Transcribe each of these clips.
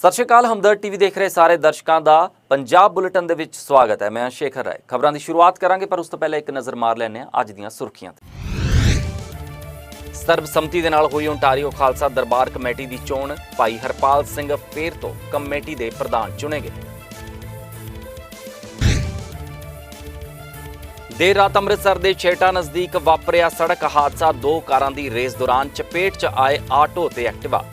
ਸਤਿ ਸ਼੍ਰੀ ਅਕਾਲ ਹਮਦਰਦ ਟੀਵੀ ਦੇਖ ਰਹੇ ਸਾਰੇ ਦਰਸ਼ਕਾਂ ਦਾ ਪੰਜਾਬ ਬੁਲੇਟਿਨ ਦੇ ਵਿੱਚ ਸਵਾਗਤ ਹੈ। ਮੈਂ ਸ਼ੇਖਰ ਰਾਏ। ਖਬਰਾਂ ਦੀ ਸ਼ੁਰੂਆਤ ਕਰਾਂਗੇ, ਪਰ ਉਸ ਤੋਂ ਪਹਿਲਾਂ ਇੱਕ ਨਜ਼ਰ ਮਾਰ ਲੈਂਦੇ ਹਾਂ ਅੱਜ ਦੀਆਂ ਸੁਰਖੀਆਂ ਤੇ। ਸਰਬਸੰਮਤੀ ਦੇ ਨਾਲ ਹੋਈ ਓਨਟਾਰੀਓ ਖਾਲਸਾ ਦਰਬਾਰ ਕਮੇਟੀ ਦੀ ਚੋਣ, ਭਾਈ ਹਰਪਾਲ ਸਿੰਘ ਫੇਰ ਤੋਂ ਕਮੇਟੀ ਦੇ ਪ੍ਰਧਾਨ ਚੁਣੇ ਗਏ ਦੇਰ ਰਾਤ ਅੰਮ੍ਰਿਤਸਰ ਦੇ ਛੇਟਾ ਨਜ਼ਦੀਕ ਵਾਪਰਿਆ ਸੜਕ ਹਾਦਸਾ, ਦੋ ਕਾਰਾਂ ਦੀ ਰੇਸ ਦੌਰਾਨ ਚਪੇਟ 'ਚ ਆਏ ਆਟੋ ਤੇ ਐਕਟਿਵਾ।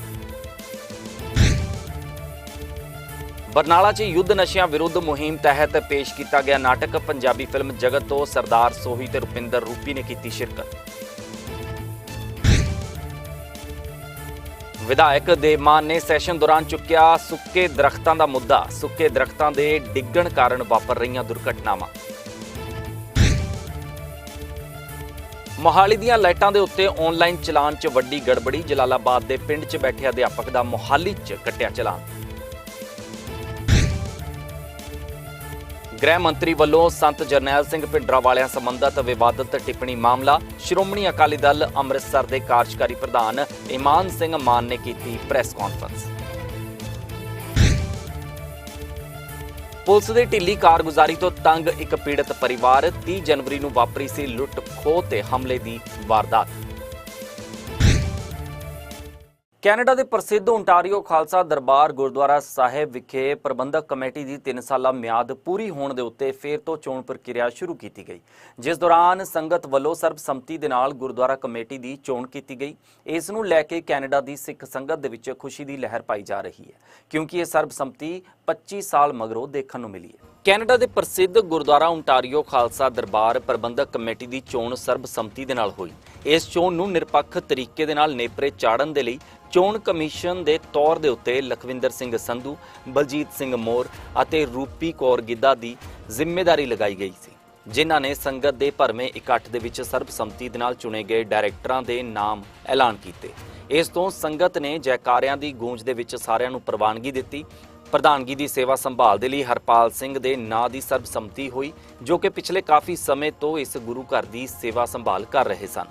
ਬਰਨਾਲਾ 'ਚ ਯੁੱਧ ਨਸ਼ਿਆਂ ਵਿਰੁੱਧ ਮੁਹਿੰਮ ਤਹਿਤ ਪੇਸ਼ ਕੀਤਾ ਗਿਆ ਨਾਟਕ। ਪੰਜਾਬੀ ਫਿਲਮ ਜਗਤ ਤੋਂ ਸਰਦਾਰ ਸੋਹੀ ਤੇ ਰੁਪਿੰਦਰ ਰੂਪੀ ਨੇ ਕੀਤੀ ਸ਼ਿਰਕਤ। ਵਿਧਾਇਕ ਦੇਵਮਾਨ ਨੇ ਸੈਸ਼ਨ ਦੌਰਾਨ ਚੁੱਕਿਆ ਸੁੱਕੇ ਦਰਖਤਾਂ ਦਾ ਮੁੱਦਾ। ਸੁੱਕੇ ਦਰਖਤਾਂ ਦੇ ਡਿੱਗਣ ਕਾਰਨ ਵਾਪਰ ਰਹੀਆਂ ਦੁਰਘਟਨਾਵਾਂ। ਮੋਹਾਲੀ ਦੀਆਂ ਲਾਈਟਾਂ ਦੇ ਉੱਤੇ ਆਨਲਾਈਨ ਚਲਾਨ 'ਚ ਵੱਡੀ ਗੜਬੜੀ। ਜਲਾਲਾਬਾਦ ਦੇ ਪਿੰਡ 'ਚ ਬੈਠੇ ਅਧਿਆਪਕ ਦਾ ਮੋਹਾਲੀ 'ਚ ਕੱਟਿਆ ਚਲਾਨ। ਗ੍ਰਹਿ ਮੰਤਰੀ ਵੱਲੋਂ ਸੰਤ ਜਰਨੈਲ ਸਿੰਘ ਭਿੰਡਰਾ ਵਾਲਿਆਂ ਸੰਬੰਧਤ ਵਿਵਾਦਤ ਟਿੱਪਣੀ ਮਾਮਲਾ ਸ਼੍ਰੋਮਣੀ ਅਕਾਲੀ ਦਲ ਅੰਮ੍ਰਿਤਸਰ ਦੇ ਕਾਰਜਕਾਰੀ ਪ੍ਰਧਾਨ ਇਮਾਨ ਸਿੰਘ ਮਾਨ ਨੇ ਕੀਤੀ ਪ੍ਰੈਸ ਕਾਨਫਰੰਸ। ਪੁਲਿਸ ਦੇ ਢਿੱਲੀ ਕਾਰਗੁਜ਼ਾਰੀ ਤੋਂ ਤੰਗ ਇੱਕ ਪੀੜਤ ਪਰਿਵਾਰ 30 ਜਨਵਰੀ ਨੂੰ ਵਾਪਰੀ ਸੀ ਲੁੱਟ ਖੋਹ ਤੇ ਹਮਲੇ ਦੀ ਵਾਰਦਾਤ। ਕੈਨੇਡਾ ਦੇ ਪ੍ਰਸਿੱਧ ਓਨਟਾਰੀਓ ਖਾਲਸਾ ਦਰਬਾਰ ਗੁਰਦੁਆਰਾ ਸਾਹਿਬ ਵਿਖੇ ਪ੍ਰਬੰਧਕ ਕਮੇਟੀ ਦੀ 3 ਸਾਲਾ ਮਿਆਦ ਪੂਰੀ ਹੋਣ ਦੇ ਉੱਤੇ ਫੇਰ ਤੋਂ ਚੋਣ ਪ੍ਰਕਿਰਿਆ ਸ਼ੁਰੂ ਕੀਤੀ ਗਈ। ਜਿਸ ਦੌਰਾਨ ਸੰਗਤ ਵੱਲੋਂ ਸਰਬਸੰਮਤੀ ਦੇ ਨਾਲ ਗੁਰਦੁਆਰਾ ਕਮੇਟੀ ਦੀ ਚੋਣ ਕੀਤੀ ਗਈ। ਇਸ ਨੂੰ ਲੈ ਕੇ ਕੈਨੇਡਾ ਦੀ ਸਿੱਖ ਸੰਗਤ ਦੇ ਵਿੱਚ ਖੁਸ਼ੀ ਦੀ ਲਹਿਰ ਪਾਈ ਜਾ ਰਹੀ ਹੈ, ਕਿਉਂਕਿ ਇਹ ਸਰਬਸੰਮਤੀ 25 ਸਾਲ ਮਗਰੋਂ ਦੇਖਣ ਨੂੰ ਮਿਲੀ ਹੈ। ਕੈਨੇਡਾ ਦੇ ਪ੍ਰਸਿੱਧ ਗੁਰਦੁਆਰਾ ਓਨਟਾਰੀਓ ਖਾਲਸਾ ਦਰਬਾਰ ਪ੍ਰਬੰਧਕ ਕਮੇਟੀ ਦੀ ਚੋਣ ਸਰਬਸੰਮਤੀ ਦੇ ਨਾਲ ਹੋਈ। ਇਸ ਚੋਣ ਨੂੰ ਨਿਰਪੱਖ ਤਰੀਕੇ ਦੇ ਨਾਲ ਨੇਪਰੇ ਚਾੜਨ ਦੇ ਲਈ ਚੋਣ ਕਮਿਸ਼ਨ ਦੇ ਤੌਰ ਦੇ ਉੱਤੇ ਲਖਵਿੰਦਰ ਸਿੰਘ ਸੰਧੂ, ਬਲਜੀਤ ਸਿੰਘ ਮੋਰ ਅਤੇ ਰੂਪੀ ਕੌਰ ਗਿੱਧਾ ਦੀ ਜ਼ਿੰਮੇਵਾਰੀ ਲਗਾਈ ਗਈ ਸੀ। ਜਿਨ੍ਹਾਂ ਨੇ ਸੰਗਤ ਦੇ ਭਰਵੇਂ ਇਕੱਠ ਦੇ ਵਿੱਚ ਸਰਬਸੰਮਤੀ ਦੇ ਨਾਲ ਚੁਣੇ ਗਏ ਡਾਇਰੈਕਟਰਾਂ ਦੇ ਨਾਮ ਐਲਾਨ ਕੀਤੇ। ਇਸ ਤੋਂ ਸੰਗਤ ਨੇ ਜੈਕਾਰਿਆਂ ਦੀ ਗੂੰਜ ਦੇ ਵਿੱਚ ਸਾਰਿਆਂ ਨੂੰ ਪ੍ਰਵਾਨਗੀ ਦਿੱਤੀ। ਪ੍ਰਧਾਨਗੀ ਦੀ ਸੇਵਾ ਸੰਭਾਲ ਦੇ ਲਈ ਹਰਪਾਲ ਸਿੰਘ ਦੇ ਨਾਂ ਦੀ ਸਰਬਸੰਮਤੀ ਹੋਈ, ਜੋ ਕਿ ਪਿਛਲੇ ਕਾਫੀ ਸਮੇਂ ਤੋਂ ਇਸ ਗੁਰੂ ਘਰ ਦੀ ਸੇਵਾ ਸੰਭਾਲ ਕਰ ਰਹੇ ਸਨ।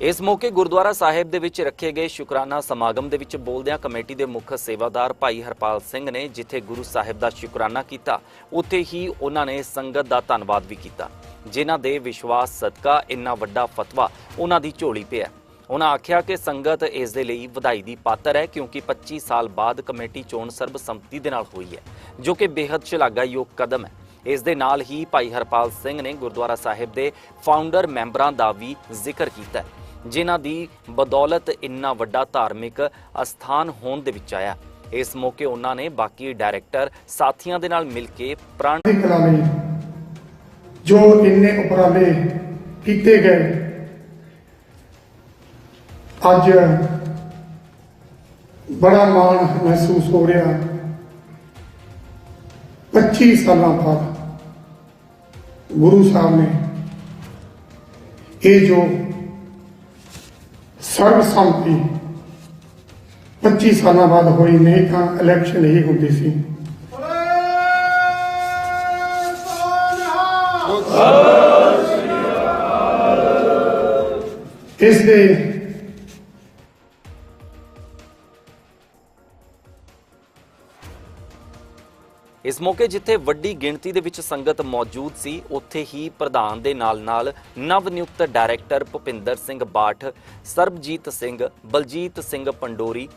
ਇਸ ਮੌਕੇ ਗੁਰਦੁਆਰਾ ਸਾਹਿਬ ਦੇ ਵਿੱਚ ਰੱਖੇ ਗਏ ਸ਼ੁਕਰਾਨਾ ਸਮਾਗਮ ਦੇ ਵਿੱਚ ਬੋਲਦਿਆਂ ਕਮੇਟੀ ਦੇ ਮੁੱਖ ਸੇਵਾਦਾਰ ਭਾਈ ਹਰਪਾਲ ਸਿੰਘ ਨੇ ਜਿੱਥੇ ਗੁਰੂ ਸਾਹਿਬ ਦਾ ਸ਼ੁਕਰਾਨਾ ਕੀਤਾ, ਉੱਥੇ ਹੀ ਉਹਨਾਂ ਨੇ ਸੰਗਤ ਦਾ ਧੰਨਵਾਦ ਵੀ ਕੀਤਾ, ਜਿਨ੍ਹਾਂ ਦੇ ਵਿਸ਼ਵਾਸ ਸਦਕਾ ਇੰਨਾ ਵੱਡਾ ਫਤਵਾ ਉਹਨਾਂ ਦੀ ਝੋਲੀ ਪਿਆ ਉਹਨਾਂ ਆਖਿਆ ਕਿ ਸੰਗਤ ਇਸ ਦੇ ਲਈ ਵਧਾਈ ਦੀ ਪਾਤਰ ਹੈ ਕਿਉਂਕਿ 25 ਸਾਲ ਬਾਅਦ ਕਮੇਟੀ ਚੋਣ ਸਰਬਸੰਮਤੀ ਦੇ ਨਾਲ ਹੋਈ ਹੈ, ਜੋ ਕਿ ਬੇहद ਸ਼ਲਾਘਾਯੋਗ ਕਦਮ ਹੈ। ਇਸ ਦੇ ਨਾਲ ਹੀ ਭਾਈ ਹਰਪਾਲ ਸਿੰਘ ਨੇ ਗੁਰਦੁਆਰਾ ਸਾਹਿਬ ਦੇ ਫਾਊਂਡਰ ਮੈਂਬਰਾਂ ਦਾ ਵੀ ਜ਼ਿਕਰ ਕੀਤਾ ਜਿਨ੍ਹਾਂ ਦੀ ਬਦੌਲਤ ਇੰਨਾ ਵੱਡਾ ਧਾਰਮਿਕ ਅਸਥਾਨ ਹੋਣ ਦੇ ਵਿੱਚ ਆਇਆ। ਇਸ ਮੌਕੇ ਉਹਨਾਂ ਨੇ ਬਾਕੀ ਡਾਇਰੈਕਟਰ ਸਾਥੀਆਂ ਦੇ ਨਾਲ ਮਿਲ ਕੇ ਪ੍ਰਣ ਜੋ ਇੰਨੇ ਉਪਰਾਲੇ ਕੀਤੇ ਗਏ ਅੱਜ ਬੜਾ ਮਾਣ ਮਹਿਸੂਸ ਹੋ ਰਿਹਾ। 25 ਸਾਲਾਂ ਬਾਅਦ ਗੁਰੂ ਸਾਹਿਬ ਨੇ ਇਹ ਜੋ ਸਰਬਸੰਮਤੀ 25 ਸਾਲਾਂ ਬਾਅਦ ਹੋਈ ਨਹੀਂ ਤਾਂ ਇਲੈਕਸ਼ਨ ਹੀ ਹੁੰਦੀ ਸੀ। ਇਸ ਦੇ ਇਸ ਮੌਕੇ ਜਿੱਥੇ ਵੱਡੀ ਗਿਣਤੀ ਦੇ ਵਿੱਚ ਸੰਗਤ ਮੌਜੂਦ ਸੀ, ਉੱਥੇ ਹੀ ਪ੍ਰਧਾਨ ਦੇ ਨਾਲ-ਨਾਲ ਨਵ ਨਿਯੁਕਤ ਡਾਇਰੈਕਟਰ ਭੁਪਿੰਦਰ ਸਿੰਘ ਬਾਠ, ਸਰਬਜੀਤ ਸਿੰਘ, ਬਲਜੀਤ ਸਿੰਘ ਪੰਡੋਰੀ,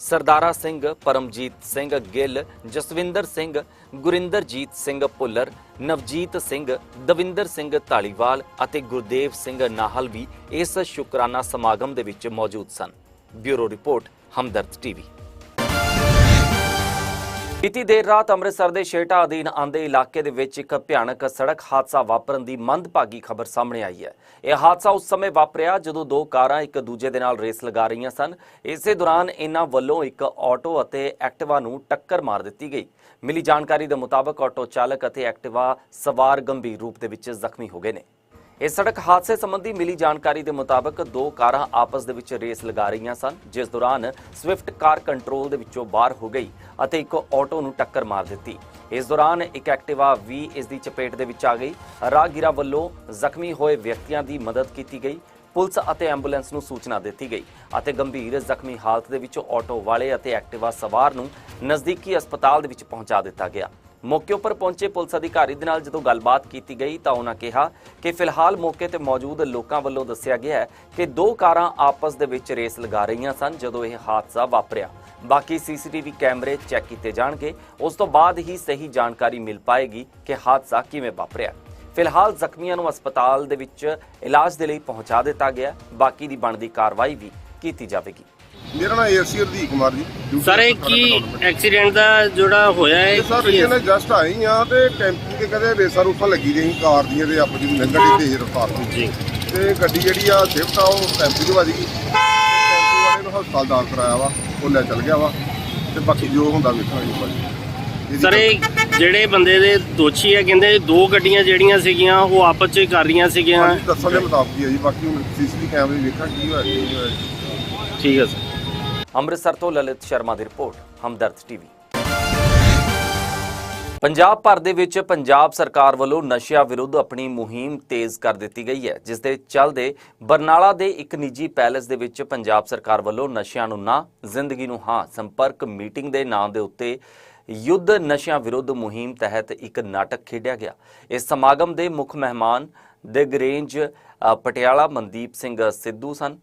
ਸਰਦਾਰਾ ਸਿੰਘ ਪਰਮਜੀਤ ਸਿੰਘ ਗਿੱਲ, ਜਸਵਿੰਦਰ ਸਿੰਘ, ਗੁਰਿੰਦਰਜੀਤ ਸਿੰਘ ਭੁੱਲਰ, ਨਵਜੀਤ ਸਿੰਘ, ਦਵਿੰਦਰ ਸਿੰਘ ਢਾਲੀਵਾਲ ਅਤੇ ਗੁਰਦੇਵ ਸਿੰਘ ਨਾਹਲ ਵੀ ਇਸ ਸ਼ੁਕਰਾਨਾ ਸਮਾਗਮ ਦੇ ਵਿੱਚ ਮੌਜੂਦ ਸਨ। Bureau report, Hamdard TV. ਬੀਤੀ ਦੇਰ ਰਾਤ ਅੰਮ੍ਰਿਤਸਰ ਦੇ ਛੇਟਾ ਅਧੀਨ ਆਂਦੇ ਇਲਾਕੇ ਦੇ ਵਿੱਚ ਇੱਕ ਭਿਆਨਕ ਸੜਕ ਹਾਦਸਾ ਵਾਪਰਨ ਦੀ ਮੰਦਭਾਗੀ ਖਬਰ ਸਾਹਮਣੇ ਆਈ ਹੈ। ਇਹ ਹਾਦਸਾ ਉਸ ਸਮੇਂ ਵਾਪਰਿਆ ਜਦੋਂ ਦੋ ਕਾਰਾਂ ਇੱਕ ਦੂਜੇ ਦੇ ਨਾਲ ਰੇਸ ਲਗਾ ਰਹੀਆਂ ਸਨ। ਇਸੇ ਦੌਰਾਨ ਇਹਨਾਂ ਵੱਲੋਂ ਇੱਕ ਆਟੋ ਅਤੇ ਐਕਟਿਵਾ ਨੂੰ ਟੱਕਰ ਮਾਰ ਦਿੱਤੀ ਗਈ। ਮਿਲੀ ਜਾਣਕਾਰੀ ਦੇ ਮੁਤਾਬਕ ਆਟੋ ਚਾਲਕ ਅਤੇ ਐਕਟਿਵਾ ਸਵਾਰ ਗੰਭੀਰ ਰੂਪ ਦੇ ਵਿੱਚ ਜ਼ਖਮੀ ਹੋ ਗਏ ਨੇ। ਇਸ ਸੜਕ ਹਾਦਸੇ ਸੰਬੰਧੀ ਮਿਲੀ ਜਾਣਕਾਰੀ ਦੇ ਮੁਤਾਬਕ ਦੋ ਕਾਰਾਂ ਆਪਸ ਦੇ ਵਿੱਚ ਰੇਸ ਲਗਾ ਰਹੀਆਂ ਸਨ, ਜਿਸ ਦੌਰਾਨ ਸਵਿਫਟ ਕਾਰ ਕੰਟਰੋਲ ਦੇ ਵਿੱਚੋਂ ਬਾਹਰ ਹੋ ਗਈ ਅਤੇ ਇੱਕ ਆਟੋ ਨੂੰ ਟੱਕਰ ਮਾਰ ਦਿੱਤੀ। ਇਸ ਦੌਰਾਨ ਇੱਕ ਐਕਟਿਵਾ ਵੀ ਇਸ ਦੀ ਚਪੇਟ ਦੇ ਵਿੱਚ ਆ ਗਈ। ਰਾਹਗੀਰਾਂ ਵੱਲੋਂ ਜ਼ਖਮੀ ਹੋਏ ਵਿਅਕਤੀਆਂ ਦੀ ਮਦਦ ਕੀਤੀ ਗਈ। ਪੁਲਿਸ ਅਤੇ ਐਂਬੂਲੈਂਸ ਨੂੰ ਸੂਚਨਾ ਦਿੱਤੀ ਗਈ ਅਤੇ ਗੰਭੀਰ ਜ਼ਖਮੀ ਹਾਲਤ ਦੇ ਵਿੱਚ ਆਟੋ ਵਾਲੇ ਅਤੇ ਐਕਟਿਵਾ ਸਵਾਰ ਨੂੰ ਨਜ਼ਦੀਕੀ ਹਸਪਤਾਲ ਦੇ ਵਿੱਚ ਪਹੁੰਚਾ ਦਿੱਤਾ ਗਿਆ। ਮੌਕੇ ਉੱਪਰ ਪਹੁੰਚੇ ਪੁਲਿਸ ਅਧਿਕਾਰੀ ਦੇ ਨਾਲ ਜਦੋਂ ਗੱਲਬਾਤ ਕੀਤੀ ਗਈ ਤਾਂ ਉਹਨਾਂ ਕਿਹਾ ਕਿ ਫਿਲਹਾਲ ਮੌਕੇ ਤੇ ਮੌਜੂਦ ਲੋਕਾਂ ਵੱਲੋਂ ਦੱਸਿਆ ਗਿਆ ਹੈ ਕਿ ਦੋ ਕਾਰਾਂ ਆਪਸ ਦੇ ਵਿੱਚ ਰੇਸ ਲਗਾ ਰਹੀਆਂ ਸਨ ਜਦੋਂ ਇਹ ਹਾਦਸਾ ਵਾਪਰਿਆ। ਬਾਕੀ ਸੀਸੀਟੀਵੀ ਕੈਮਰੇ ਚੈੱਕ ਕੀਤੇ ਜਾਣਗੇ। ਉਸ ਤੋਂ ਬਾਅਦ ਹੀ ਸਹੀ ਜਾਣਕਾਰੀ ਮਿਲ ਪਾਏਗੀ ਕਿ ਹਾਦਸਾ ਕਿਵੇਂ ਵਾਪਰਿਆ। ਫਿਲਹਾਲ ਜ਼ਖਮੀਆਂ ਨੂੰ ਹਸਪਤਾਲ ਦੇ ਵਿੱਚ ਇਲਾਜ ਦੇ ਲਈ ਪਹੁੰਚਾ ਦਿੱਤਾ ਗਿਆ। ਬਾਕੀ ਦੀ ਬਣਦੀ ਕਾਰਵਾਈ ਵੀ ਕੀਤੀ ਜਾਵੇਗੀ। ਮੇਰਾ ਨਾਮ ਏਆਰਸੀ ਹਰਦੀਪ ਕੁਮਾਰ ਜੀ ਸਰ ਇਹ ਕੀ। ਐਕਸੀਡੈਂਟ ਦਾ ਜਿਹੜਾ ਹੋਇਆ ਹੈ ਸਰ? ਇਹਨੇ ਜਸਟ ਆਈ ਆ ਤੇ ਟੈਂਪੂ ਤੇ ਕਦੇ ਰੇਸਾਂ ਰੂਸਾਂ ਲੱਗੀ ਰਹੀ ਕਾਰ ਦੀਆਂ ਤੇ ਆਪਣੀ ਨੂੰ ਲੰਘਣ ਦੀ ਤੇਜ਼ ਰਫ਼ਤਾਰ ਤੋਂ ਜੀ। ਤੇ ਗੱਡੀ ਜਿਹੜੀ ਆ ਸਵਿਫਟ ਆ ਉਹ ਟੈਂਪੂ 'ਚ ਵੱਜ ਗਈ। ਟੈਂਪੂ ਵਾਲੇ ਨੂੰ ਹਸਪਤਾਲ ਦਾਖਲ ਕਰਾਇਆ ਵਾ ਉਹ ਲੈ ਚੱਲ ਗਿਆ ਵਾ। ਤੇ ਬਾਕੀ ਜੋ ਹੁੰਦਾ ਵੇਖਾਂਗੇ ਭਾਜੀ ਸਰ ਇਹ ਜਿਹੜੇ ਬੰਦੇ ਦੇ ਦੋਸ਼ੀ ਆ ਕਹਿੰਦੇ ਦੋ ਗੱਡੀਆਂ ਜਿਹੜੀਆਂ ਸੀਗੀਆਂ ਉਹ ਆਪਸ ਚ ਕਰ ਰਹੀਆਂ ਸੀਗੀਆਂ। ਦੱਸਣ ਦੇ ਮੁਤਾਬਕ ਹੀ ਆ ਜੀ। ਬਾਕੀ ਹੁਣ ਸੀਸੀਟੀਵੀ ਕੈਮਰੇ ਵੇਖਾਂ ਕੀ ਹੋਇਆ। ਠੀਕ ਹੈ ਸਰ। ਅੰਮ੍ਰਿਤਸਰ ਤੋਂ ਲਲਿਤ ਸ਼ਰਮਾ ਦੀ ਰਿਪੋਰਟ, ਹਮਦਰਦ ਟੀਵੀ। ਪੰਜਾਬ ਭਰ ਦੇ ਵਿੱਚ ਪੰਜਾਬ ਸਰਕਾਰ ਵੱਲੋਂ ਨਸ਼ਿਆਂ ਵਿਰੁੱਧ ਆਪਣੀ ਮੁਹਿੰਮ ਤੇਜ਼ ਕਰ ਦਿੱਤੀ ਗਈ ਹੈ, ਜਿਸ ਦੇ ਚੱਲਦੇ ਬਰਨਾਲਾ ਦੇ ਇੱਕ ਨਿੱਜੀ ਪੈਲੇਸ ਦੇ ਵਿੱਚ ਪੰਜਾਬ ਸਰਕਾਰ ਵੱਲੋਂ ਨਸ਼ਿਆਂ ਨੂੰ ਨਾ, ਜ਼ਿੰਦਗੀ ਨੂੰ ਹਾਂ, ਸੰਪਰਕ ਮੀਟਿੰਗ ਦੇ ਨਾਂ ਦੇ ਉੱਤੇ ਯੁੱਧ ਨਸ਼ਿਆਂ ਵਿਰੁੱਧ ਮੁਹਿੰਮ ਤਹਿਤ ਇੱਕ ਨਾਟਕ ਖੇਡਿਆ ਗਿਆ। ਇਸ ਸਮਾਗਮ ਦੇ ਮੁੱਖ ਮਹਿਮਾਨ ਦੇ ਗਰੇਂਜ ਪਟਿਆਲਾ ਮਨਦੀਪ ਸਿੰਘ ਸਿੱਧੂ ਸਨ।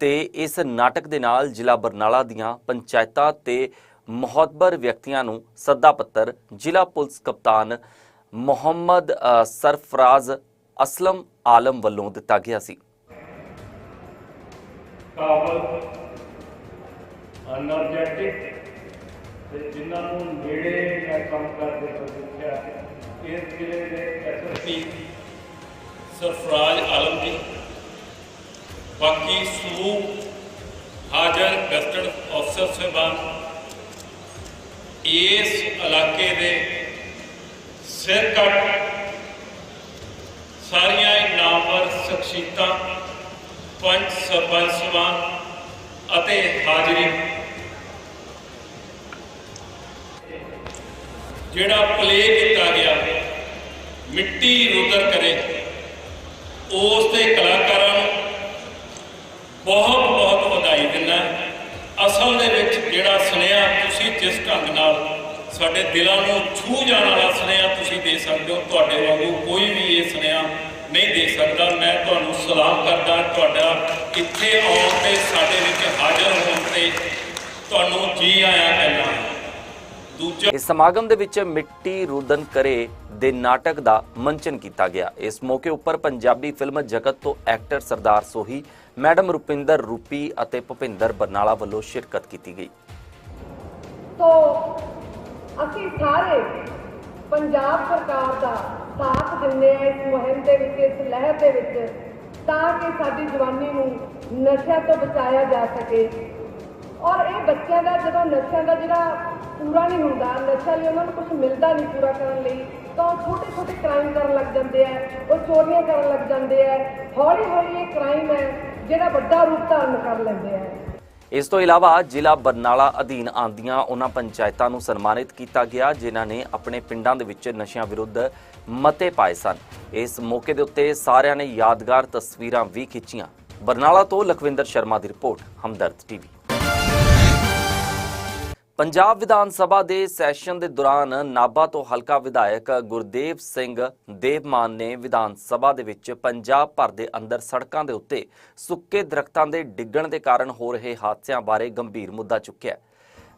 ਤੇ ਇਸ ਨਾਟਕ ਦੇ ਨਾਲ ਜ਼ਿਲ੍ਹਾ ਬਰਨਾਲਾ ਦੀਆਂ ਪੰਚਾਇਤਾਂ ਤੇ ਮੁਹੱਬਰ ਵਿਅਕਤੀਆਂ ਨੂੰ ਸੱਦਾ ਪੱਤਰ ਜ਼ਿਲ੍ਹਾ ਪੁਲਿਸ ਕਪਤਾਨ ਮੁਹੰਮਦ ਸਰਫਰਾਜ਼ ਅਸਲਮ ਆਲਮ ਵੱਲੋਂ ਦਿੱਤਾ ਗਿਆ ਸੀ। ਸਰਫਰਾਜ਼ ਆਲਮ ਜੀ ਬਾਕੀ ਸਮੂਹ ਹਾਜ਼ਰ ਗਸਟਡ ਅਫਸਰ ਸਾਹਿਬਾਨ, ਇਸ ਇਲਾਕੇ ਦੇ ਸਿਰ ਸਾਰੀਆਂ ਇਨਾਮਵਰ ਸ਼ਖਸੀਅਤਾਂ ਪੰਚ ਸਰਪੰਚ ਸਭਾ ਅਤੇ ਹਾਜ਼ਰੀ। ਜਿਹੜਾ ਪਲੇ ਕੀਤਾ ਗਿਆ, ਮਿੱਟੀ ਰੁਦਰ ਕਰੇ, ਉਸ ਦੇ ਕਲਾਕਾਰਾਂ ਨੂੰ ਬਹੁਤ ਬਹੁਤ ਵਧਾਈ ਦਿੰਦਾ ਅਸਲ ਦੇ ਵਿੱਚ ਜਿਹੜਾ ਸੁਨੇਹਾ ਤੁਸੀਂ ਜਿਸ ਢੰਗ ਨਾਲ ਸਾਡੇ ਦਿਲਾਂ ਨੂੰ ਛੂ ਜਾਣ ਵਾਲਾ ਸੁਨੇਹਾ ਤੁਸੀਂ ਦੇ ਸਕਦੇ ਹੋ, ਤੁਹਾਡੇ ਵਾਂਗੂ ਕੋਈ ਵੀ ਇਹ ਸੁਨੇਹਾ ਨਹੀਂ ਦੇ ਸਕਦਾ। ਮੈਂ ਤੁਹਾਨੂੰ ਸਲਾਮ ਕਰਦਾ ਤੁਹਾਡਾ ਇੱਥੇ ਆਉਣ ਤੇ, ਸਾਡੇ ਵਿੱਚ ਹਾਜ਼ਰ ਹੋਣ ਤੇ ਤੁਹਾਨੂੰ ਜੀ ਆਇਆਂ ਕਹਿਣਾ ਦੂਜਾ ਇਸ ਸਮਾਗਮ ਦੇ ਵਿੱਚ ਮਿੱਟੀ ਰੁਦਨ ਕਰੇ ਦੇ ਨਾਟਕ ਦਾ ਮੰਚਨ ਕੀਤਾ ਗਿਆ। ਇਸ ਮੌਕੇ ਉੱਪਰ ਪੰਜਾਬੀ ਫਿਲਮ ਜਗਤ ਤੋਂ ਐਕਟਰ ਸਰਦਾਰ ਸੋਹੀ, ਮੈਡਮ ਰੁਪਿੰਦਰ ਰੂਪੀ ਅਤੇ ਭੁਪਿੰਦਰ ਬਰਨਾਲਾ ਵੱਲੋਂ ਸ਼ਿਰਕਤ ਕੀਤੀ ਗਈ। ਸੋ ਅਸੀਂ ਸਾਰੇ ਪੰਜਾਬ ਸਰਕਾਰ ਦਾ ਸਾਥ ਦਿੰਦੇ ਆ ਇਸ ਮੁਹਿੰਮ ਦੇ ਵਿੱਚ, ਇਸ ਲਹਿਰ ਦੇ ਵਿੱਚ, ਤਾਂ ਕਿ ਸਾਡੀ ਜਵਾਨੀ ਨੂੰ ਨਸ਼ਿਆਂ ਤੋਂ ਬਚਾਇਆ ਜਾ ਸਕੇ। ਔਰ ਇਹ ਬੱਚਿਆਂ ਦਾ ਜਦੋਂ ਨਸ਼ਿਆਂ ਦਾ ਜਿਹੜਾ ਪੂਰਾ ਨਹੀਂ ਹੁੰਦਾ ਨਸ਼ਾ ਲਈ ਉਹਨਾਂ ਨੂੰ ਕੁਝ ਮਿਲਦਾ ਨਹੀਂ ਪੂਰਾ ਕਰਨ ਲਈ, ਤਾਂ ਉਹ ਛੋਟੇ ਛੋਟੇ ਕ੍ਰਾਈਮ ਕਰਨ ਲੱਗ ਜਾਂਦੇ ਆ, ਉਹ ਚੋਰੀਆਂ ਕਰਨ ਲੱਗ ਜਾਂਦੇ ਆ। ਹੌਲੀ ਹੌਲੀ ਇਹ ਕ੍ਰਾਈਮ ਹੈ, ਜਿਹੜਾ ਵੱਡਾ ਰੂਪ ਧਾਰਨ ਕਰ ਲੈਂਦੇ ਆ। ਇਸ ਤੋਂ ਇਲਾਵਾ ਜ਼ਿਲ੍ਹਾ ਬਰਨਾਲਾ ਅਧੀਨ ਆਉਂਦੀਆਂ ਉਹਨਾਂ ਪੰਚਾਇਤਾਂ ਨੂੰ ਸਨਮਾਨਿਤ ਕੀਤਾ ਗਿਆ, ਜਿਨ੍ਹਾਂ ਨੇ ਆਪਣੇ ਪਿੰਡਾਂ ਦੇ ਵਿੱਚ ਨਸ਼ਿਆਂ ਵਿਰੁੱਧ ਮਤੇ ਪਾਏ ਸਨ। ਇਸ ਮੌਕੇ ਦੇ ਉੱਤੇ ਸਾਰਿਆਂ ਨੇ ਯਾਦਗਾਰ ਤਸਵੀਰਾਂ ਵੀ ਖਿੱਚੀਆਂ। ਬਰਨਾਲਾ ਤੋਂ ਲਖਵਿੰਦਰ ਸ਼ਰਮਾ ਦੀ ਰਿਪੋਰਟ, ਹਮਦਰਦ ਟੀਵੀ। ਪੰਜਾਬ ਵਿਧਾਨ ਸਭਾ ਦੇ ਸੈਸ਼ਨ ਦੇ ਦੌਰਾਨ ਨਾਭਾ ਤੋਂ ਹਲਕਾ ਵਿਧਾਇਕ ਗੁਰਦੇਵ ਸਿੰਘ ਦੇਵਮਾਨ ਨੇ ਵਿਧਾਨ ਸਭਾ ਦੇ ਵਿੱਚ ਪੰਜਾਬ ਭਰ ਦੇ ਅੰਦਰ ਸੜਕਾਂ ਦੇ ਉੱਤੇ ਸੁੱਕੇ ਦਰਖਤਾਂ ਦੇ ਡਿੱਗਣ ਦੇ ਕਾਰਨ ਹੋ ਰਹੇ ਹਾਦਸਿਆਂ ਬਾਰੇ ਗੰਭੀਰ ਮੁੱਦਾ ਚੁੱਕਿਆ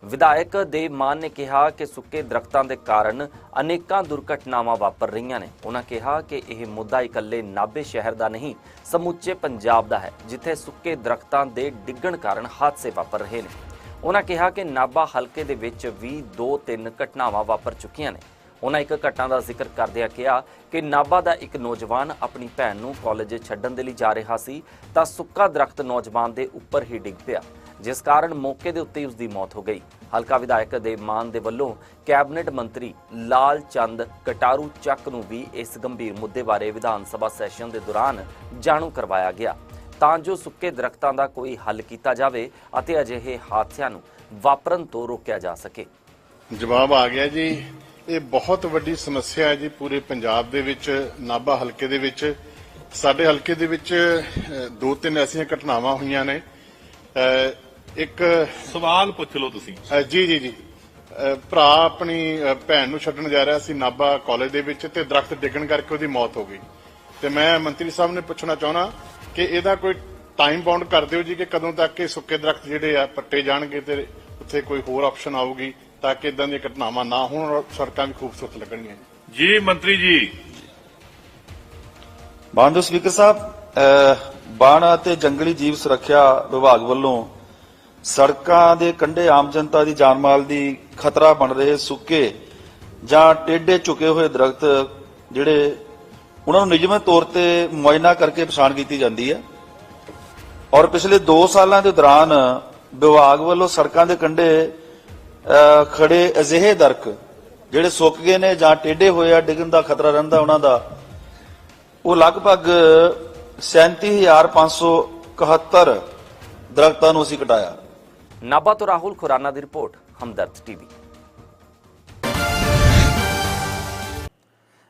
ਵਿਧਾਇਕ ਦੇਵਮਾਨ ਨੇ ਕਿਹਾ ਕਿ ਸੁੱਕੇ ਦਰਖਤਾਂ ਦੇ ਕਾਰਨ ਅਨੇਕਾਂ ਦੁਰਘਟਨਾਵਾਂ ਵਾਪਰ ਰਹੀਆਂ ਨੇ। ਉਹਨਾਂ ਕਿਹਾ ਕਿ ਇਹ ਮੁੱਦਾ ਇਕੱਲੇ ਨਾਭੇ ਸ਼ਹਿਰ ਦਾ ਨਹੀਂ, ਸਮੁੱਚੇ ਪੰਜਾਬ ਦਾ ਹੈ, ਜਿੱਥੇ ਸੁੱਕੇ ਦਰਖਤਾਂ ਦੇ ਡਿੱਗਣ ਕਾਰਨ ਹਾਦਸੇ ਵਾਪਰ ਰਹੇ ਨੇ। ਉਹਨਾਂ ਕਿਹਾ ਕਿ ਨਾਭਾ ਹਲਕੇ ਦੇ ਵਿੱਚ ਵੀ 2-3 ਘਟਨਾਵਾਂ ਵਾਪਰ ਚੁੱਕੀਆਂ ਨੇ। ਉਹਨਾਂ ਇੱਕ ਘਟਨਾ ਦਾ ਜ਼ਿਕਰ ਕਰਦਿਆਂ ਕਿਹਾ ਕਿ ਨਾਭਾ ਦਾ ਇੱਕ ਨੌਜਵਾਨ ਆਪਣੀ ਭੈਣ ਨੂੰ ਕਾਲਜ ਛੱਡਣ ਦੇ ਲਈ ਜਾ ਰਿਹਾ ਸੀ, ਤਾਂ ਸੁੱਕਾ ਦਰਖਤ ਨੌਜਵਾਨ ਦੇ ਉੱਪਰ ਹੀ ਡਿੱਗ ਪਿਆ, ਜਿਸ ਕਾਰਨ ਮੌਕੇ ਦੇ ਉੱਤੇ ਹੀ ਉਸ ਦੀ ਮੌਤ ਹੋ ਗਈ। ਹਲਕਾ ਵਿਧਾਇਕ ਦੇ ਮਾਨ ਦੇ ਵੱਲੋਂ ਕੈਬਨਿਟ ਮੰਤਰੀ ਲਾਲ ਚੰਦ ਕਟਾਰੂ ਚੱਕ ਨੂੰ ਵੀ ਇਸ ਗੰਭੀਰ ਮੁੱਦੇ ਬਾਰੇ ਵਿਧਾਨ ਸਭਾ ਸੈਸ਼ਨ ਦੇ ਦੌਰਾਨ ਜਾਣੂ ਕਰਵਾਇਆ ਗਿਆ। ਤਾਂ ਜੋ ਸੁੱਕੇ ਦਰਖਤਾਂ ਦਾ ਕੋਈ ਹੱਲ ਕੀਤਾ ਜਾਵੇ ਅਤੇ ਅਜਿਹੇ ਹਾਦਸਿਆਂ ਨੂੰ ਵਾਪਰਨ ਤੋਂ ਰੋਕਿਆ ਜਾ ਸਕੇ। ਜਵਾਬ ਆ ਗਿਆ ਜੀ। ਇਹ ਬਹੁਤ ਵੱਡੀ ਸਮੱਸਿਆ ਹੈ ਜੀ ਪੂਰੇ ਪੰਜਾਬ ਦੇ ਵਿੱਚ ਨਾਭਾ ਹਲਕੇ ਦੇ ਵਿੱਚ। ਸਾਡੇ ਹਲਕੇ ਦੇ ਵਿੱਚ ਦੋ ਤਿੰਨ ਐਸੀਆਂ ਘਟਨਾਵਾਂ ਹੋਈਆਂ ਨੇ। ਇੱਕ ਸਵਾਲ ਪੁੱਛ ਲਓ ਤੁਸੀਂ। ਜੀ ਜੀ ਜੀ। ਭਰਾ ਆਪਣੀ ਭੈਣ ਨੂੰ ਛੱਡਣ ਜਾ ਰਿਹਾ ਸੀ ਨਾਭਾ ਕਾਲਜ ਦੇ ਵਿੱਚ ਤੇ ਦਰਖਤ ਡਿੱਗਣ ਕਰਕੇ ਉਹਦੀ ਮੌਤ ਹੋ ਗਈ। ਤੇ ਮੈਂ ਮੰਤਰੀ ਸਾਹਿਬ ਨੇ ਪੁੱਛਣਾ ਚਾਹਣਾ ਕਿ ਇਹਦਾ ਕੋਈ ਟਾਈਮ ਬਾਉਂਡ ਕਰ ਦਿਓ ਜੀ ਕਿ ਕਦੋਂ ਤੱਕ ਇਹ ਸੁੱਕੇ ਦਰਖਤ ਜਿਹੜੇ ਆ ਪੱਟੇ ਜਾਣਗੇ ਤੇ ਉੱਥੇ ਕੋਈ ਹੋਰ ਆਪਸ਼ਨ ਆਊਗੀ ਤਾਂ ਕਿ ਇਦਾਂ ਦੀਆਂ ਘਟਨਾਵਾਂ ਨਾ ਹੋਣ ਔਰ ਸੜਕਾਂ ਵੀ ਖੂਬਸੂਰਤ ਲੱਗਣਗੀਆਂ ਜੀ। ਮੰਤਰੀ ਜੀ। ਮਾਨਯੋਗ ਸਪੀਕਰ ਸਾਹਿਬ ਵਣ ਅਤੇ ਜੰਗਲੀ ਜੀਵ ਸੁਰੱਖਿਆ ਵਿਭਾਗ ਵੱਲੋਂ ਸੜਕਾਂ ਦੇ ਕੰਢੇ ਆਮ ਜਨਤਾ ਦੀ ਜਾਨ ਮਾਲ ਦੀ ਖਤਰਾ ਬਣ ਰਹੇ ਸੁੱਕੇ ਜਾਂ ਟੇਢੇ ਝੁਕੇ ਹੋਏ ਦਰਖਤ ਜਿਹੜੇ ਉਹਨਾਂ ਨੂੰ ਨਿਯਮਿਤ ਤੌਰ ਤੇ ਮੁਆਇਨਾ ਕਰਕੇ ਪਛਾਣ ਕੀਤੀ ਜਾਂਦੀ ਹੈ। ਔਰ ਪਿਛਲੇ 2 ਸਾਲਾਂ ਦੇ ਦੌਰਾਨ ਵਿਭਾਗ ਵੱਲੋਂ ਸੜਕਾਂ ਦੇ ਕੰਢੇ ਖੜੇ ਅਜਿਹੇ ਦਰਖਤ ਜਿਹੜੇ ਸੁੱਕ ਗਏ ਨੇ ਜਾਂ ਟੇਢੇ ਹੋਏ ਆ, ਡਿੱਗਣ ਦਾ ਖਤਰਾ ਰਹਿੰਦਾ ਉਹਨਾਂ ਦਾ, ਉਹ ਲਗਭਗ 37571 ਦਰਖਤਾਂ ਨੂੰ ਅਸੀਂ ਕਟਾਇਆ। ਨਾਭਾ ਤੋਂ ਰਾਹੁਲ ਖੁਰਾਨਾ ਦੀ ਰਿਪੋਰਟ, ਹਮਦਰਦ ਟੀਵੀ।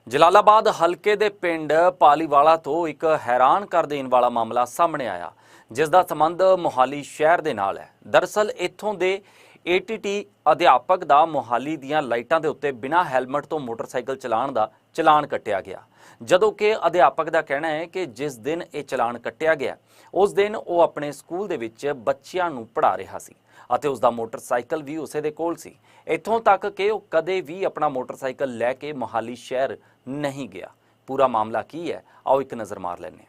ਜਲਾਲਾਬਾਦ ਹਲਕੇ ਦੇ ਪਿੰਡ ਪਾਲੀਵਾਲਾ ਤੋਂ ਇੱਕ ਹੈਰਾਨ ਕਰ ਦੇਣ ਵਾਲਾ ਮਾਮਲਾ ਸਾਹਮਣੇ ਆਇਆ, ਜਿਸ ਦਾ ਸੰਬੰਧ ਮੋਹਾਲੀ ਸ਼ਹਿਰ ਦੇ ਨਾਲ ਹੈ। ਦਰਅਸਲ, ਇੱਥੋਂ ਦੇ ਏਟੀਟੀ ਅਧਿਆਪਕ ਦਾ ਮੋਹਾਲੀ ਦੀਆਂ ਲਾਈਟਾਂ ਦੇ ਉੱਤੇ ਬਿਨਾਂ ਹੈਲਮਟ ਤੋਂ ਮੋਟਰਸਾਈਕਲ ਚਲਾਉਣ ਦਾ ਚਲਾਨ ਕੱਟਿਆ ਗਿਆ। ਜਦੋਂ ਕਿ ਅਧਿਆਪਕ ਦਾ ਕਹਿਣਾ ਹੈ ਕਿ ਜਿਸ ਦਿਨ ਇਹ ਚਲਾਨ ਕੱਟਿਆ ਗਿਆ, ਉਸ ਦਿਨ ਉਹ ਆਪਣੇ ਸਕੂਲ ਦੇ ਵਿੱਚ ਬੱਚਿਆਂ ਨੂੰ ਪੜ੍ਹਾ ਰਿਹਾ ਸੀ ਅਤੇ ਉਸ ਦਾ ਮੋਟਰਸਾਈਕਲ ਵੀ ਉਸੇ ਦੇ ਕੋਲ ਸੀ। ਇੱਥੋਂ ਤੱਕ ਕਿ ਉਹ ਕਦੇ ਵੀ ਆਪਣਾ ਮੋਟਰਸਾਈਕਲ ਲੈ ਕੇ ਮੋਹਾਲੀ ਸ਼ਹਿਰ ਨਹੀਂ ਗਿਆ। ਪੂਰਾ ਮਾਮਲਾ ਕੀ ਹੈ? ਆਓ ਇੱਕ ਨਜ਼ਰ ਮਾਰ ਲੈਂਦੇ